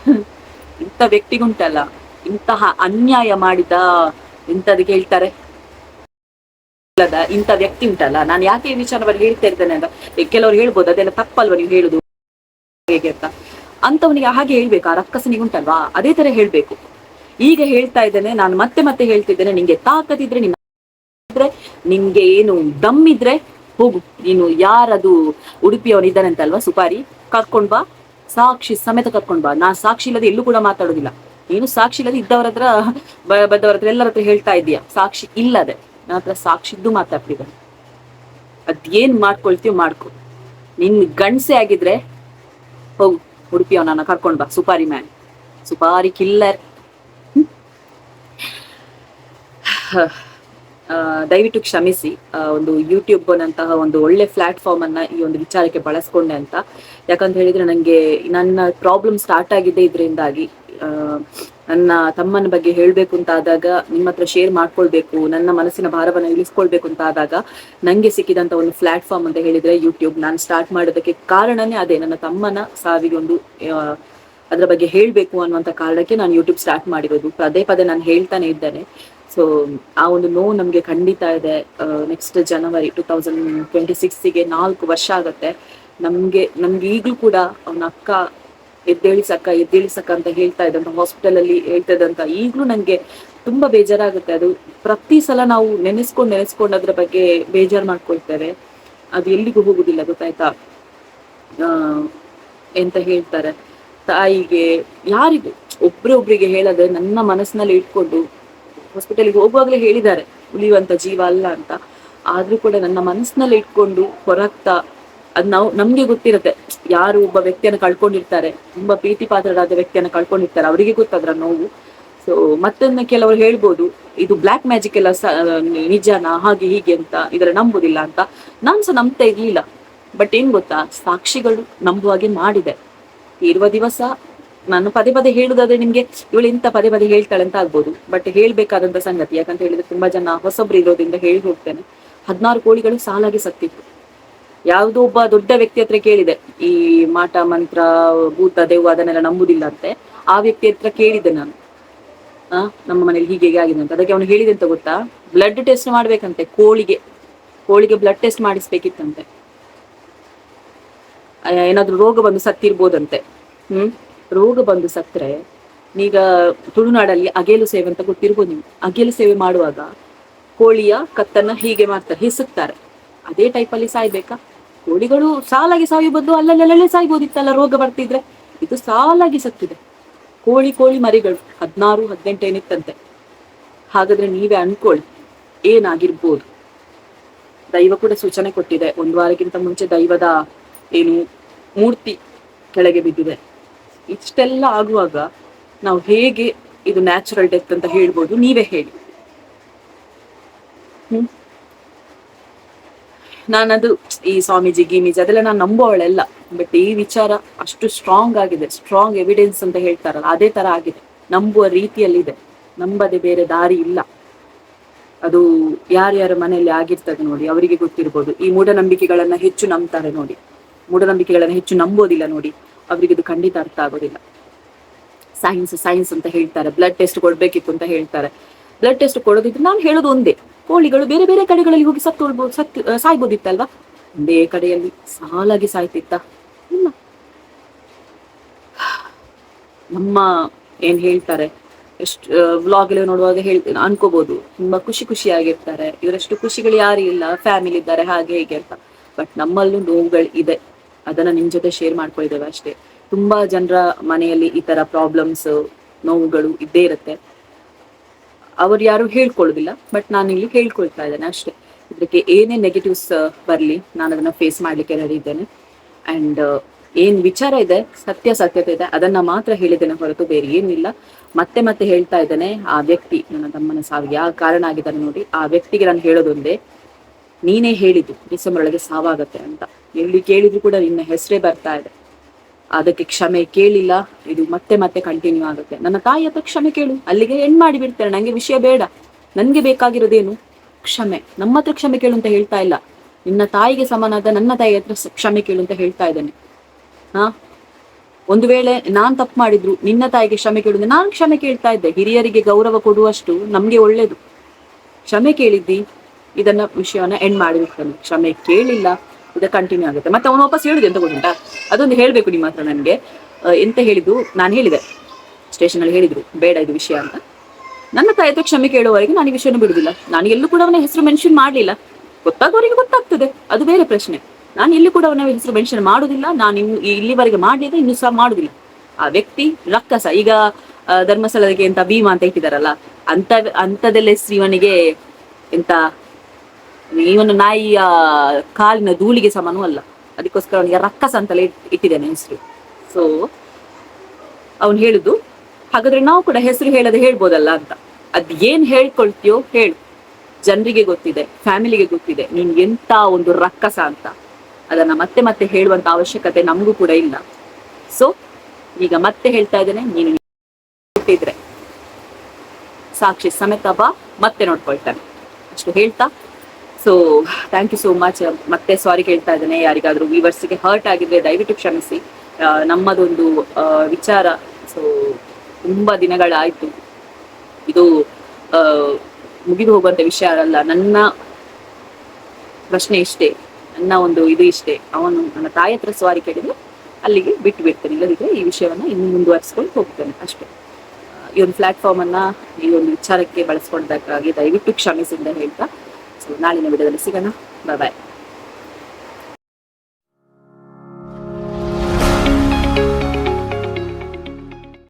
[LAUGHS] ಇಂಥ ವ್ಯಕ್ತಿಗುಂಟಲ್ಲ. ಇಂತಹ ಅನ್ಯಾಯ ಮಾಡಿದ ಇಂಥದಕ್ಕೆ ಹೇಳ್ತಾರೆ ಇಂಥ ವ್ಯಕ್ತಿ ಉಂಟಲ್ಲ. ನಾನು ಯಾಕೆ ಈ ವಿಚಾರವಾಗಿ ಹೇಳ್ತಾ ಇದ್ದೇನೆ ಅಂತ ಕೆಲವರು ಹೇಳ್ಬೋದು. ಅದೆಲ್ಲ ತಪ್ಪಲ್ವ ನೀವು ಹೇಳುದು? ಹೇಗೆ ಅಂತ. ಅಂತವನಿಗೆ ಹಾಗೆ ಹೇಳ್ಬೇಕು. ಆ ರಕ್ಕಸನಿಗೆ ಉಂಟಲ್ವಾ? ಅದೇ ತರ ಹೇಳ್ಬೇಕು. ಈಗ ಹೇಳ್ತಾ ಇದ್ದೇನೆ. ನಾನು ಮತ್ತೆ ಮತ್ತೆ ಹೇಳ್ತಿದ್ದೇನೆ ನಿಂಗೆ ತಾಕತ್ತಿದ್ರೆ, ನಿನ್ನ ನಿಂಗೆ ಏನು ದಮ್ಮಿದ್ರೆ ಹೋಗು. ನೀನು ಯಾರದು ಉಡುಪಿಯವನಿದ್ದಾನೆ ಅಂತಲ್ವಾ? ಸುಪಾರಿ, ಕರ್ಕೊಂಡ್ ಬಾ. ಸಾಕ್ಷಿ ಸಮೇತ ಕರ್ಕೊಂಡ್ ಬಾ. ನಾ ಸಾಕ್ಷಿ ಇಲ್ಲದೆ ಎಲ್ಲೂ ಕೂಡ ಮಾತಾಡೋದಿಲ್ಲ. ನೀನು ಸಾಕ್ಷಿ ಇಲ್ಲದೆ ಇದ್ದವರ ಹತ್ರ ಬದ್ದವರ ಹತ್ರ, ಎಲ್ಲರ ಹತ್ರ ಹೇಳ್ತಾ ಇದೀಯಾ ಸಾಕ್ಷಿ ಇಲ್ಲದೆ ನನ್ನ ಹತ್ರ ಸಾಕ್ಷಿದ್ದು ಮಾತಾಡ್ತಿದ್ದಾನೆ ಅದೇನ್ ಮಾಡ್ಕೊಳ್ತೀಯೋ ಮಾಡ್ಕೊ. ನಿನ್ ಗಂಡ್ಸೆ ಆಗಿದ್ರೆ, ಹೋಗು, ಉಡುಪಿ ಅವನನ್ನ ಕರ್ಕೊಂಡ್ ಬಾ. ಸುಪಾರಿ ಮ್ಯಾನ್. ಸುಪಾರಿ ಕಿಲ್ಲರ್ ದಯವಿಟ್ಟು ಕ್ಷಮಿಸಿ ಒಂದು ಯೂಟ್ಯೂಬ್ ನಂತಹ ಒಂದು ಒಳ್ಳೆ ಪ್ಲಾಟ್ಫಾರ್ಮ್ ಅನ್ನ ಈ ಒಂದು ವಿಚಾರಕ್ಕೆ ಬಳಸ್ಕೊಂಡೆ ಅಂತ. ಯಾಕಂತ ಹೇಳಿದ್ರೆ ನನಗೆ ನನ್ನ ಪ್ರಾಬ್ಲಮ್ ಸ್ಟಾರ್ಟ್ ಆಗಿದೆ ಇದರಿಂದಾಗಿ ನನ್ನ ತಮ್ಮನ ಬಗ್ಗೆ ಹೇಳಬೇಕು ಅಂತ ಆದಾಗ ನಿಮ್ಮ ಹತ್ರ ಶೇರ್ ಮಾಡ್ಕೊಳ್ಬೇಕು, ನನ್ನ ಮನಸ್ಸಿನ ಭಾರವನ್ನು ಇಳಿಸ್ಕೊಳ್ಬೇಕು ಅಂತ ಆದಾಗ ನಂಗೆ ಸಿಕ್ಕಿದಂತ ಒಂದು ಪ್ಲಾಟ್ಫಾರ್ಮ್ ಅಂತ ಹೇಳಿದ್ರೆ ಯೂಟ್ಯೂಬ್ ನಾನು ಸ್ಟಾರ್ಟ್ ಮಾಡೋದಕ್ಕೆ ಕಾರಣನೇ ಅದೇ, ನನ್ನ ತಮ್ಮನ ಸಾವಿಗೆ ಒಂದು ಅದರ ಬಗ್ಗೆ ಹೇಳಬೇಕು ಅನ್ನುವಂಥ ಕಾರಣಕ್ಕೆ ನಾನು ಯೂಟ್ಯೂಬ್ ಸ್ಟಾರ್ಟ್ ಮಾಡಿರೋದು. ಪದೇ ಪದೇ ನಾನು ಹೇಳ್ತಾನೆ ಇದ್ದೇನೆ. ಸೊ ಆ ಒಂದು ನೋವು ನಮಗೆ ಖಂಡಿತ ಇದೆ. Next January two thousand twenty ಸಿಕ್ಸ್ಗೆ ನಾಲ್ಕು ವರ್ಷ ಆಗುತ್ತೆ. ನಮಗೆ, ನಮ್ಗೆ ಈಗಲೂ ಕೂಡ ಅವನ ಅಕ್ಕ ಎದ್ದೇಳಿಸಕ್ಕ ಎದ್ದೇಳಿಸಕ್ಕ ಅಂತ ಹೇಳ್ತಾ ಇದ್ದಂತ ಹಾಸ್ಪಿಟಲ್ ಅಲ್ಲಿ ಹೇಳ್ತಾ ಇದ್ದಂತ, ಈಗಲೂ ನಂಗೆ ತುಂಬಾ ಬೇಜಾರಾಗುತ್ತೆ. ಅದು ಪ್ರತಿ ಸಲ ನಾವು ನೆನೆಸ್ಕೊಂಡು ನೆನೆಸ್ಕೊಂಡು ಅದ್ರ ಬಗ್ಗೆ ಬೇಜಾರು ಮಾಡ್ಕೊಳ್ತೇವೆ. ಅದು ಎಲ್ಲಿಗೂ ಹೋಗುದಿಲ್ಲ, ಗೊತ್ತಾಯ್ತಾ? ಎಂತ ಹೇಳ್ತಾರೆ? ತಾಯಿಗೆ, ಯಾರಿಗೂ, ಒಬ್ರೊಬ್ರಿಗೆ ಹೇಳದೆ ನನ್ನ ಮನಸ್ಸಿನಲ್ಲಿ ಇಟ್ಕೊಂಡು ಹಾಸ್ಪಿಟಲ್ಗೆ ಹೋಗುವಾಗಲೇ ಹೇಳಿದ್ದಾರೆ, ಉಳಿಯುವಂತ ಜೀವ ಅಲ್ಲ ಅಂತ. ಆದ್ರೂ ಕೂಡ ನನ್ನ ಮನಸ್ಸಿನಲ್ಲಿ ಇಟ್ಕೊಂಡು ಹೊರಗ್ತಾ ಅದ್ ನಾವು, ನಮ್ಗೆ ಗೊತ್ತಿರುತ್ತೆ. ಯಾರು ಒಬ್ಬ ವ್ಯಕ್ತಿಯನ್ನು ಕಳ್ಕೊಂಡಿರ್ತಾರೆ, ತುಂಬಾ ಪ್ರೀತಿ ಪಾತ್ರರಾದ ವ್ಯಕ್ತಿಯನ್ನ ಕಳ್ಕೊಂಡಿರ್ತಾರೆ, ಅವರಿಗೆ ಗೊತ್ತದ್ರ ನೋವು. ಸೊ ಮತ್ತೊಂದ ಕೆಲವರು ಹೇಳ್ಬೋದು, ಇದು ಬ್ಲಾಕ್ ಮ್ಯಾಜಿಕ್ ಎಲ್ಲ ನಿಜಾನ, ಹಾಗೆ ಹೀಗೆ ಅಂತ ಇದರ ನಂಬುದಿಲ್ಲ ಅಂತ. ನಾನ್ ಸಹ ನಂಬ್ತಾ ಇರ್ಲಿಲ್ಲ. ಬಟ್ ಏನ್ ಗೊತ್ತಾ, ಸಾಕ್ಷಿಗಳು ನಂಬುವಾಗೆ ಮಾಡಿದೆ. ಇರುವ ದಿವಸ ನಾನು ಪದೇ ಪದೇ ಹೇಳುದಾದ್ರೆ ನಿಮ್ಗೆ ಇವಳು ಇಂತ ಪದೇ ಪದೇ ಹೇಳ್ತಾಳೆ ಅಂತ ಆಗ್ಬೋದು. ಬಟ್ ಹೇಳ್ಬೇಕಾದಂತ ಸಂಗತಿ, ಯಾಕಂತ ಹೇಳಿದ್ರೆ ತುಂಬಾ ಜನ ಹೊಸಬ್ರು ಇರೋದ್ರಿಂದ ಹೇಳಿ ಹೋಗ್ತೇನೆ. ಹದಿನಾರು ಕೋಳಿಗಳು ಸಾಲಾಗಿ ಸತ್ತಿತ್ತು ಯಾವುದೋ ಒಬ್ಬ ದೊಡ್ಡ ವ್ಯಕ್ತಿ ಹತ್ರ ಕೇಳಿದೆ. ಈ ಮಾಟ, ಮಂತ್ರ, ಭೂತ ದೇವ ಅದನ್ನೆಲ್ಲ ನಂಬುದಿಲ್ಲ ಅಂತೆ. ಆ ವ್ಯಕ್ತಿ ಹತ್ರ ಕೇಳಿದ್ದೆ ನಾನು. ಆ, ನಮ್ಮ ಮನೇಲಿ ಹೀಗೆ ಆಗಿದೆ ಅಂತ. ಅದಕ್ಕೆ ಅವನು ಹೇಳಿದೆ ಅಂತ ಗೊತ್ತಾ? ಬ್ಲಡ್ ಟೆಸ್ಟ್ ಮಾಡ್ಬೇಕಂತೆ, ಕೋಳಿಗೆ. ಕೋಳಿಗೆ ಬ್ಲಡ್ ಟೆಸ್ಟ್ ಮಾಡಿಸ್ಬೇಕಿತ್ತಂತೆ. ಏನಾದ್ರೂ ರೋಗ ಬಂದು ಸತ್ತಿರ್ಬೋದಂತೆ. ಹ್ಮ್? ರೋಗ ಬಂದು ಸತ್ತರೆ ಈಗ ತುಳುನಾಡಲ್ಲಿ ಅಗೇಲು ಸೇವೆ ಅಂತ ಗೊತ್ತಿರ್ಬೋದು ನೀವು ಅಗೇಲು ಸೇವೆ ಮಾಡುವಾಗ ಕೋಳಿಯ ಕತ್ತನ್ನ ಹೀಗೆ ಮಾಡ್ತಾರೆ, ಹಿಸುಕ್ತಾರೆ. ಅದೇ ಟೈಪ್ ಅಲ್ಲಿ ಸಾಯ್ಬೇಕಾ? ಕೋಳಿಗಳು ಸಾಲಾಗಿ ಸಾಯೋ ಬದಲು ಅಲ್ಲಲ್ಲೇ ಸಾಯ್ಬೋದಿತ್ತಲ್ಲ, ರೋಗ ಬರ್ತಿದ್ರೆ. ಇದು ಸಾಲಾಗಿ ಸತ್ತಿದೆ. ಕೋಳಿ ಕೋಳಿ ಮರಿಗಳು, ಹದಿನಾರು, ಹದಿನೆಂಟು ಏನಿತ್ತಂತೆ ಹಾಗಾದ್ರೆ ನೀವೇ ಅನ್ಕೊಳ್ಳಿ, ಏನಾಗಿರ್ಬೋದು? ದೈವ ಕೂಡ ಸೂಚನೆ ಕೊಟ್ಟಿದೆ, ಒಂದು ವಾರಕ್ಕಿಂತ ಮುಂಚೆ ದೈವದ ಏನು ಮೂರ್ತಿ ಕೆಳಗೆ ಬಿದ್ದಿದೆ. ಇಷ್ಟೆಲ್ಲ ಆಗುವಾಗ ನಾವು ಹೇಗೆ ಇದು ನ್ಯಾಚುರಲ್ ಡೆತ್ ಅಂತ ಹೇಳ್ಬೋದು, ನೀವೇ ಹೇಳಿ. ಹ್ಮ್. ನಾನದು ಈ ಸ್ವಾಮೀಜಿ, ಗೀಮೀಜಿ ಅದೆಲ್ಲ ನಾನು ನಂಬೋವಳೆಲ್ಲ ಬಟ್ ಈ ವಿಚಾರ ಅಷ್ಟು ಸ್ಟ್ರಾಂಗ್ ಆಗಿದೆ ಸ್ಟ್ರಾಂಗ್ ಎವಿಡೆನ್ಸ್ ಅಂತ ಹೇಳ್ತಾರಲ್ಲ, ಅದೇ ತರ ಆಗಿದೆ. ನಂಬುವ ರೀತಿಯಲ್ಲಿದೆ. ನಂಬದೆ ಬೇರೆ ದಾರಿ ಇಲ್ಲ. ಅದು ಯಾರ್ಯಾರ ಮನೆಯಲ್ಲಿ ಆಗಿರ್ತದೆ ನೋಡಿ, ಅವರಿಗೆ ಗೊತ್ತಿರ್ಬೋದು. ಈ ಮೂಢನಂಬಿಕೆಗಳನ್ನ ಹೆಚ್ಚು ನಂಬ್ತಾರೆ ನೋಡಿ. ಮೂಢನಂಬಿಕೆಗಳನ್ನ ಹೆಚ್ಚು ನಂಬೋದಿಲ್ಲ ನೋಡಿ. ಅವರಿಗೆ ಇದು ಖಂಡಿತ ಅರ್ಥ ಆಗೋದಿಲ್ಲ. ಸೈನ್ಸ್ ಸೈನ್ಸ್ ಅಂತ ಹೇಳ್ತಾರೆ ಬ್ಲಡ್ ಟೆಸ್ಟ್ ಕೊಡ್ಬೇಕಿತ್ತು ಅಂತ ಹೇಳ್ತಾರೆ. ಬ್ಲಡ್ ಟೆಸ್ಟ್ ಕೊಡೋದಿದ್ರೆ ನಾನು ಹೇಳೋದು ಒಂದೇ ಕೋಳಿಗಳು ಬೇರೆ ಬೇರೆ ಕಡೆಗಳಲ್ಲಿ ಹೋಗಿ ಸತ್ತು ಸತ್ತು ಆ, ಸಾಯ್ಬೋದಿತ್ತಲ್ವಾ? ಒಂದೇ ಕಡೆಯಲ್ಲಿ ಸಾಲಾಗಿ ಸಾಯ್ತಿತ್ತ? ಇಲ್ಲ. ನಮ್ಮ ಏನ್ ಹೇಳ್ತಾರೆ ಎಷ್ಟು ವ್ಲಾಗ್ ಎಲ್ಲ ನೋಡುವಾಗ ಹೇಳ್ತೀನಿ ಅನ್ಕೋಬಹುದು ತುಂಬಾ ಖುಷಿ ಖುಷಿಯಾಗಿರ್ತಾರೆ. ಇವರಷ್ಟು ಖುಷಿಗಳು ಯಾರು ಇಲ್ಲ ಫ್ಯಾಮಿಲಿ ಇದ್ದಾರೆ ಹಾಗೆ ಹೀಗೆ ಅಂತ. ಬಟ್ ನಮ್ಮಲ್ಲೂ ನೋವುಗಳು ಇದೆ ಅದನ್ನ ನಿಮ್ ಜೊತೆ ಶೇರ್ ಮಾಡ್ಕೊಳ್ತೇವೆ ಅಷ್ಟೇ. ತುಂಬಾ ಜನರ ಮನೆಯಲ್ಲಿ ಈ ತರ ಪ್ರಾಬ್ಲಮ್ಸ್ ನೋವುಗಳು ಇದ್ದೇ ಇರುತ್ತೆ. ಅವ್ರು ಯಾರು ಹೇಳ್ಕೊಳ್ಳೋದಿಲ್ಲ ಬಟ್ ನಾನು ಇಲ್ಲಿ ಹೇಳ್ಕೊಳ್ತಾ ಇದ್ದೇನೆ ಅಷ್ಟೇ. ಇದಕ್ಕೆ ಏನೇ ನೆಗೆಟಿವ್ಸ್ ಬರಲಿ, ನಾನು ಅದನ್ನ ಫೇಸ್ ಮಾಡ್ಲಿಕ್ಕೆ ರೆಡಿ ಇದ್ದೇನೆ. ಅಂಡ್ ಏನ್ ವಿಚಾರ ಇದೆ, ಸತ್ಯ ಸತ್ಯತೆ ಇದೆ, ಅದನ್ನ ಮಾತ್ರ ಹೇಳಿದ್ದೇನೆ ಹೊರತು ಬೇರೆ ಏನಿಲ್ಲ. ಮತ್ತೆ ಮತ್ತೆ ಹೇಳ್ತಾ ಇದ್ದೇನೆ, ಆ ವ್ಯಕ್ತಿ, ನನ್ನ ತಮ್ಮನ ಸಾವಿಗೆ ಯಾವ ಕಾರಣ ಆಗಿದ್ದಾನೆ ನೋಡಿ, ಆ ವ್ಯಕ್ತಿಗೆ ನಾನು ಹೇಳೋದೊಂದೇ ನೀನೇ ಹೇಳಿದ್ದು ಡಿಸೆಂಬರ್ ಒಳಗೆ ಸಾವಾಗತ್ತೆ ಅಂತ. ಎಲ್ಲಿ ಕೇಳಿದ್ರು ಕೂಡ ನಿನ್ನ ಹೆಸರೇ ಬರ್ತಾ ಇದೆ. ಅದಕ್ಕೆ ಕ್ಷಮೆ ಕೇಳಿಲ್ಲ, ಇದು ಮತ್ತೆ ಮತ್ತೆ ಕಂಟಿನ್ಯೂ ಆಗುತ್ತೆ. ನನ್ನ ತಾಯಿ ಹತ್ರ ಕ್ಷಮೆ ಕೇಳು, ಅಲ್ಲಿಗೆ ಎಂಡ್ ಮಾಡಿ ಬಿಡ್ತಾರೆ ನಂಗೆ ವಿಷಯ ಬೇಡ. ನನ್ಗೆ ಬೇಕಾಗಿರೋದೇನು? ಕ್ಷಮೆ. ನಮ್ಮ ಹತ್ರ ಕ್ಷಮೆ ಕೇಳು ಅಂತ ಹೇಳ್ತಾ ಇಲ್ಲ. ನಿನ್ನ ತಾಯಿಗೆ ಸಮನಾದ ನನ್ನ ತಾಯಿ ಹತ್ರ ಕ್ಷಮೆ ಕೇಳು ಅಂತ ಹೇಳ್ತಾ ಇದ್ದೇನೆ. ಹಾ? ಒಂದು ವೇಳೆ ನಾನ್ ತಪ್ಪು ಮಾಡಿದ್ರು, ನಿನ್ನ ತಾಯಿಗೆ ಕ್ಷಮೆ ಕೇಳುದು ನಾನು ಕ್ಷಮೆ ಕೇಳ್ತಾ ಇದ್ದೆ. ಹಿರಿಯರಿಗೆ ಗೌರವ ಕೊಡುವಷ್ಟು ನಮ್ಗೆ ಒಳ್ಳೇದು. ಕ್ಷಮೆ ಕೇಳಿದ್ದಿ? ಇದನ್ನ ವಿಷಯವನ್ನ ಎಂಡ್ ಮಾಡಿರ್ತಾನೆ. ಕ್ಷಮೆ ಕೇಳಿಲ್ಲ ಇದು ಕಂಟಿನ್ಯೂ ಆಗುತ್ತೆ. ಮತ್ತೆ ಅವನು ವಾಪಸ್ ಹೇಳಿದೆ ಅಂತ ಗೊತ್ತುಂಟಾ? ಅದೊಂದು ಹೇಳ್ಬೇಕು ನಿಮ್ಮ ಹತ್ರ ನನಗೆ. ಎಂತ ಹೇಳಿದ್ದು? ನಾನು ಹೇಳಿದೆ. ಸ್ಟೇಷನ್ ಅಲ್ಲಿ ಹೇಳಿದ್ರು. ಬೇಡ ಇದು ವಿಷಯ ಅಂತ. ನನ್ನ ತಾಯಿ ಕ್ಷಮೆ ಕೇಳುವವರೆಗೆ ನಾನು ಈ ವಿಷಯನ ಬಿಡುದಿಲ್ಲ. ನಾನು ಎಲ್ಲೂ ಕೂಡ ಅವನ ಹೆಸರು ಮೆನ್ಷನ್ ಮಾಡಲಿಲ್ಲ. ಗೊತ್ತಾಗೋರಿಗೆ ಗೊತ್ತಾಗ್ತದೆ. ಅದು ಬೇರೆ ಪ್ರಶ್ನೆ. ನಾನು ಇಲ್ಲಿ ಕೂಡ ಅವನ ಹೆಸರು ಮೆನ್ಷನ್ ಮಾಡುದಿಲ್ಲ. ನಾನು ಇನ್ನು ಇಲ್ಲಿವರೆಗೆ ಮಾಡಲಿಲ್ಲ, ಇನ್ನು ಸಹ ಮಾಡುದಿಲ್ಲ. ಆ ವ್ಯಕ್ತಿ ರಕ್ಕಸ. ಈಗ ಧರ್ಮಸ್ಥಳಕ್ಕೆ ಎಂತ ಭೀಮಾ ಅಂತ ಇಟ್ಟಿದಾರಲ್ಲ ಅಂತ ಅಂತದಲ್ಲೇ ಶ್ರೀವನಿಗೆ ಎಂತ ಇವನು ನಾಯಿಯ ಕಾಲಿನ ಧೂಳಿಗೆ ಸಮಾನೂ ಅಲ್ಲ. ಅದಕ್ಕೋಸ್ಕರ ಅವನಿಗೆ ರಕ್ಕಸ ಅಂತಲೇ ಇಟ್ಟಿದ್ದಾನೆ ಹೆಸರು. ಸೊ ಅವನು ಹೇಳುದು, ಹಾಗಾದ್ರೆ ನಾವು ಕೂಡ ಹೆಸರು ಹೇಳದೆ ಹೇಳ್ಬೋದಲ್ಲ ಅಂತ. ಅದ್ ಏನ್ ಹೇಳ್ಕೊಳ್ತೀಯೋ ಹೇಳು. ಜನರಿಗೆ ಗೊತ್ತಿದೆ, ಫ್ಯಾಮಿಲಿಗೆ ಗೊತ್ತಿದೆ, ನೀನ್ ಎಂತ ಒಂದು ರಕ್ಕಸ ಅಂತ. ಅದನ್ನ ಮತ್ತೆ ಮತ್ತೆ ಹೇಳುವಂತ ಅವಶ್ಯಕತೆ ನಮಗೂ ಕೂಡ ಇಲ್ಲ. ಸೊ ಈಗ ಮತ್ತೆ ಹೇಳ್ತಾ ಇದ್ದೇನೆ, ನೀನು ಸಾಕ್ಷಿ ಸಮೇತ ಬಾ, ಮತ್ತೆ ನೋಡ್ಕೊಳ್ತಾನೆ. ಅಷ್ಟು ಹೇಳ್ತಾ so thank you so much ಮತ್ತೆ ಸಾರಿ ಕೇಳ್ತಾ ಇದ್ದೇನೆ. ಯಾರಿಗಾದ್ರೂ ವ್ಯೂವರ್ಸ್ಗೆ ಹರ್ಟ್ ಆಗಿದ್ರೆ ದಯವಿಟ್ಟು ಕ್ಷಮಿಸಿ. ನಮ್ಮದೊಂದು ವಿಚಾರ. ಸೊ ತುಂಬಾ ದಿನಗಳಾಯ್ತು. ಇದು ಮುಗಿದು ಹೋಗುವಂತ ವಿಷಯ ಅಲ್ಲ. ನನ್ನ ಪ್ರಶ್ನೆ ಇಷ್ಟೇ. ನನ್ನ ಒಂದು ಇದು ಇಷ್ಟೇ. ಅವನು ನನ್ನ ತಾಯಿ ಹತ್ರ ಸಾರಿ ಕೇಳಿದ್ರೆ ಅಲ್ಲಿಗೆ ಬಿಟ್ಟು ಬಿಡ್ತೇನೆ. ಇಲ್ಲದಿದ್ರೆ ಈ ವಿಷಯವನ್ನ ಇನ್ನು ಮುಂದುವರಿಸ್ಕೊಂಡು ಹೋಗ್ತೇನೆ ಅಷ್ಟೇ. ಈ ಒಂದು ಪ್ಲಾಟ್ಫಾರ್ಮ್ ಅನ್ನ ಈ ಒಂದು ವಿಚಾರಕ್ಕೆ ಬಳಸ್ಕೊಂಡಕ್ಕಾಗಿ ದಯವಿಟ್ಟು ಕ್ಷಮಿಸಿಂದ ಹೇಳ್ತಾ ನಾಳಿನ ವಿಡಿಯೋದಲ್ಲಿ ಸಿಗೋಣ. ಬಾಯ್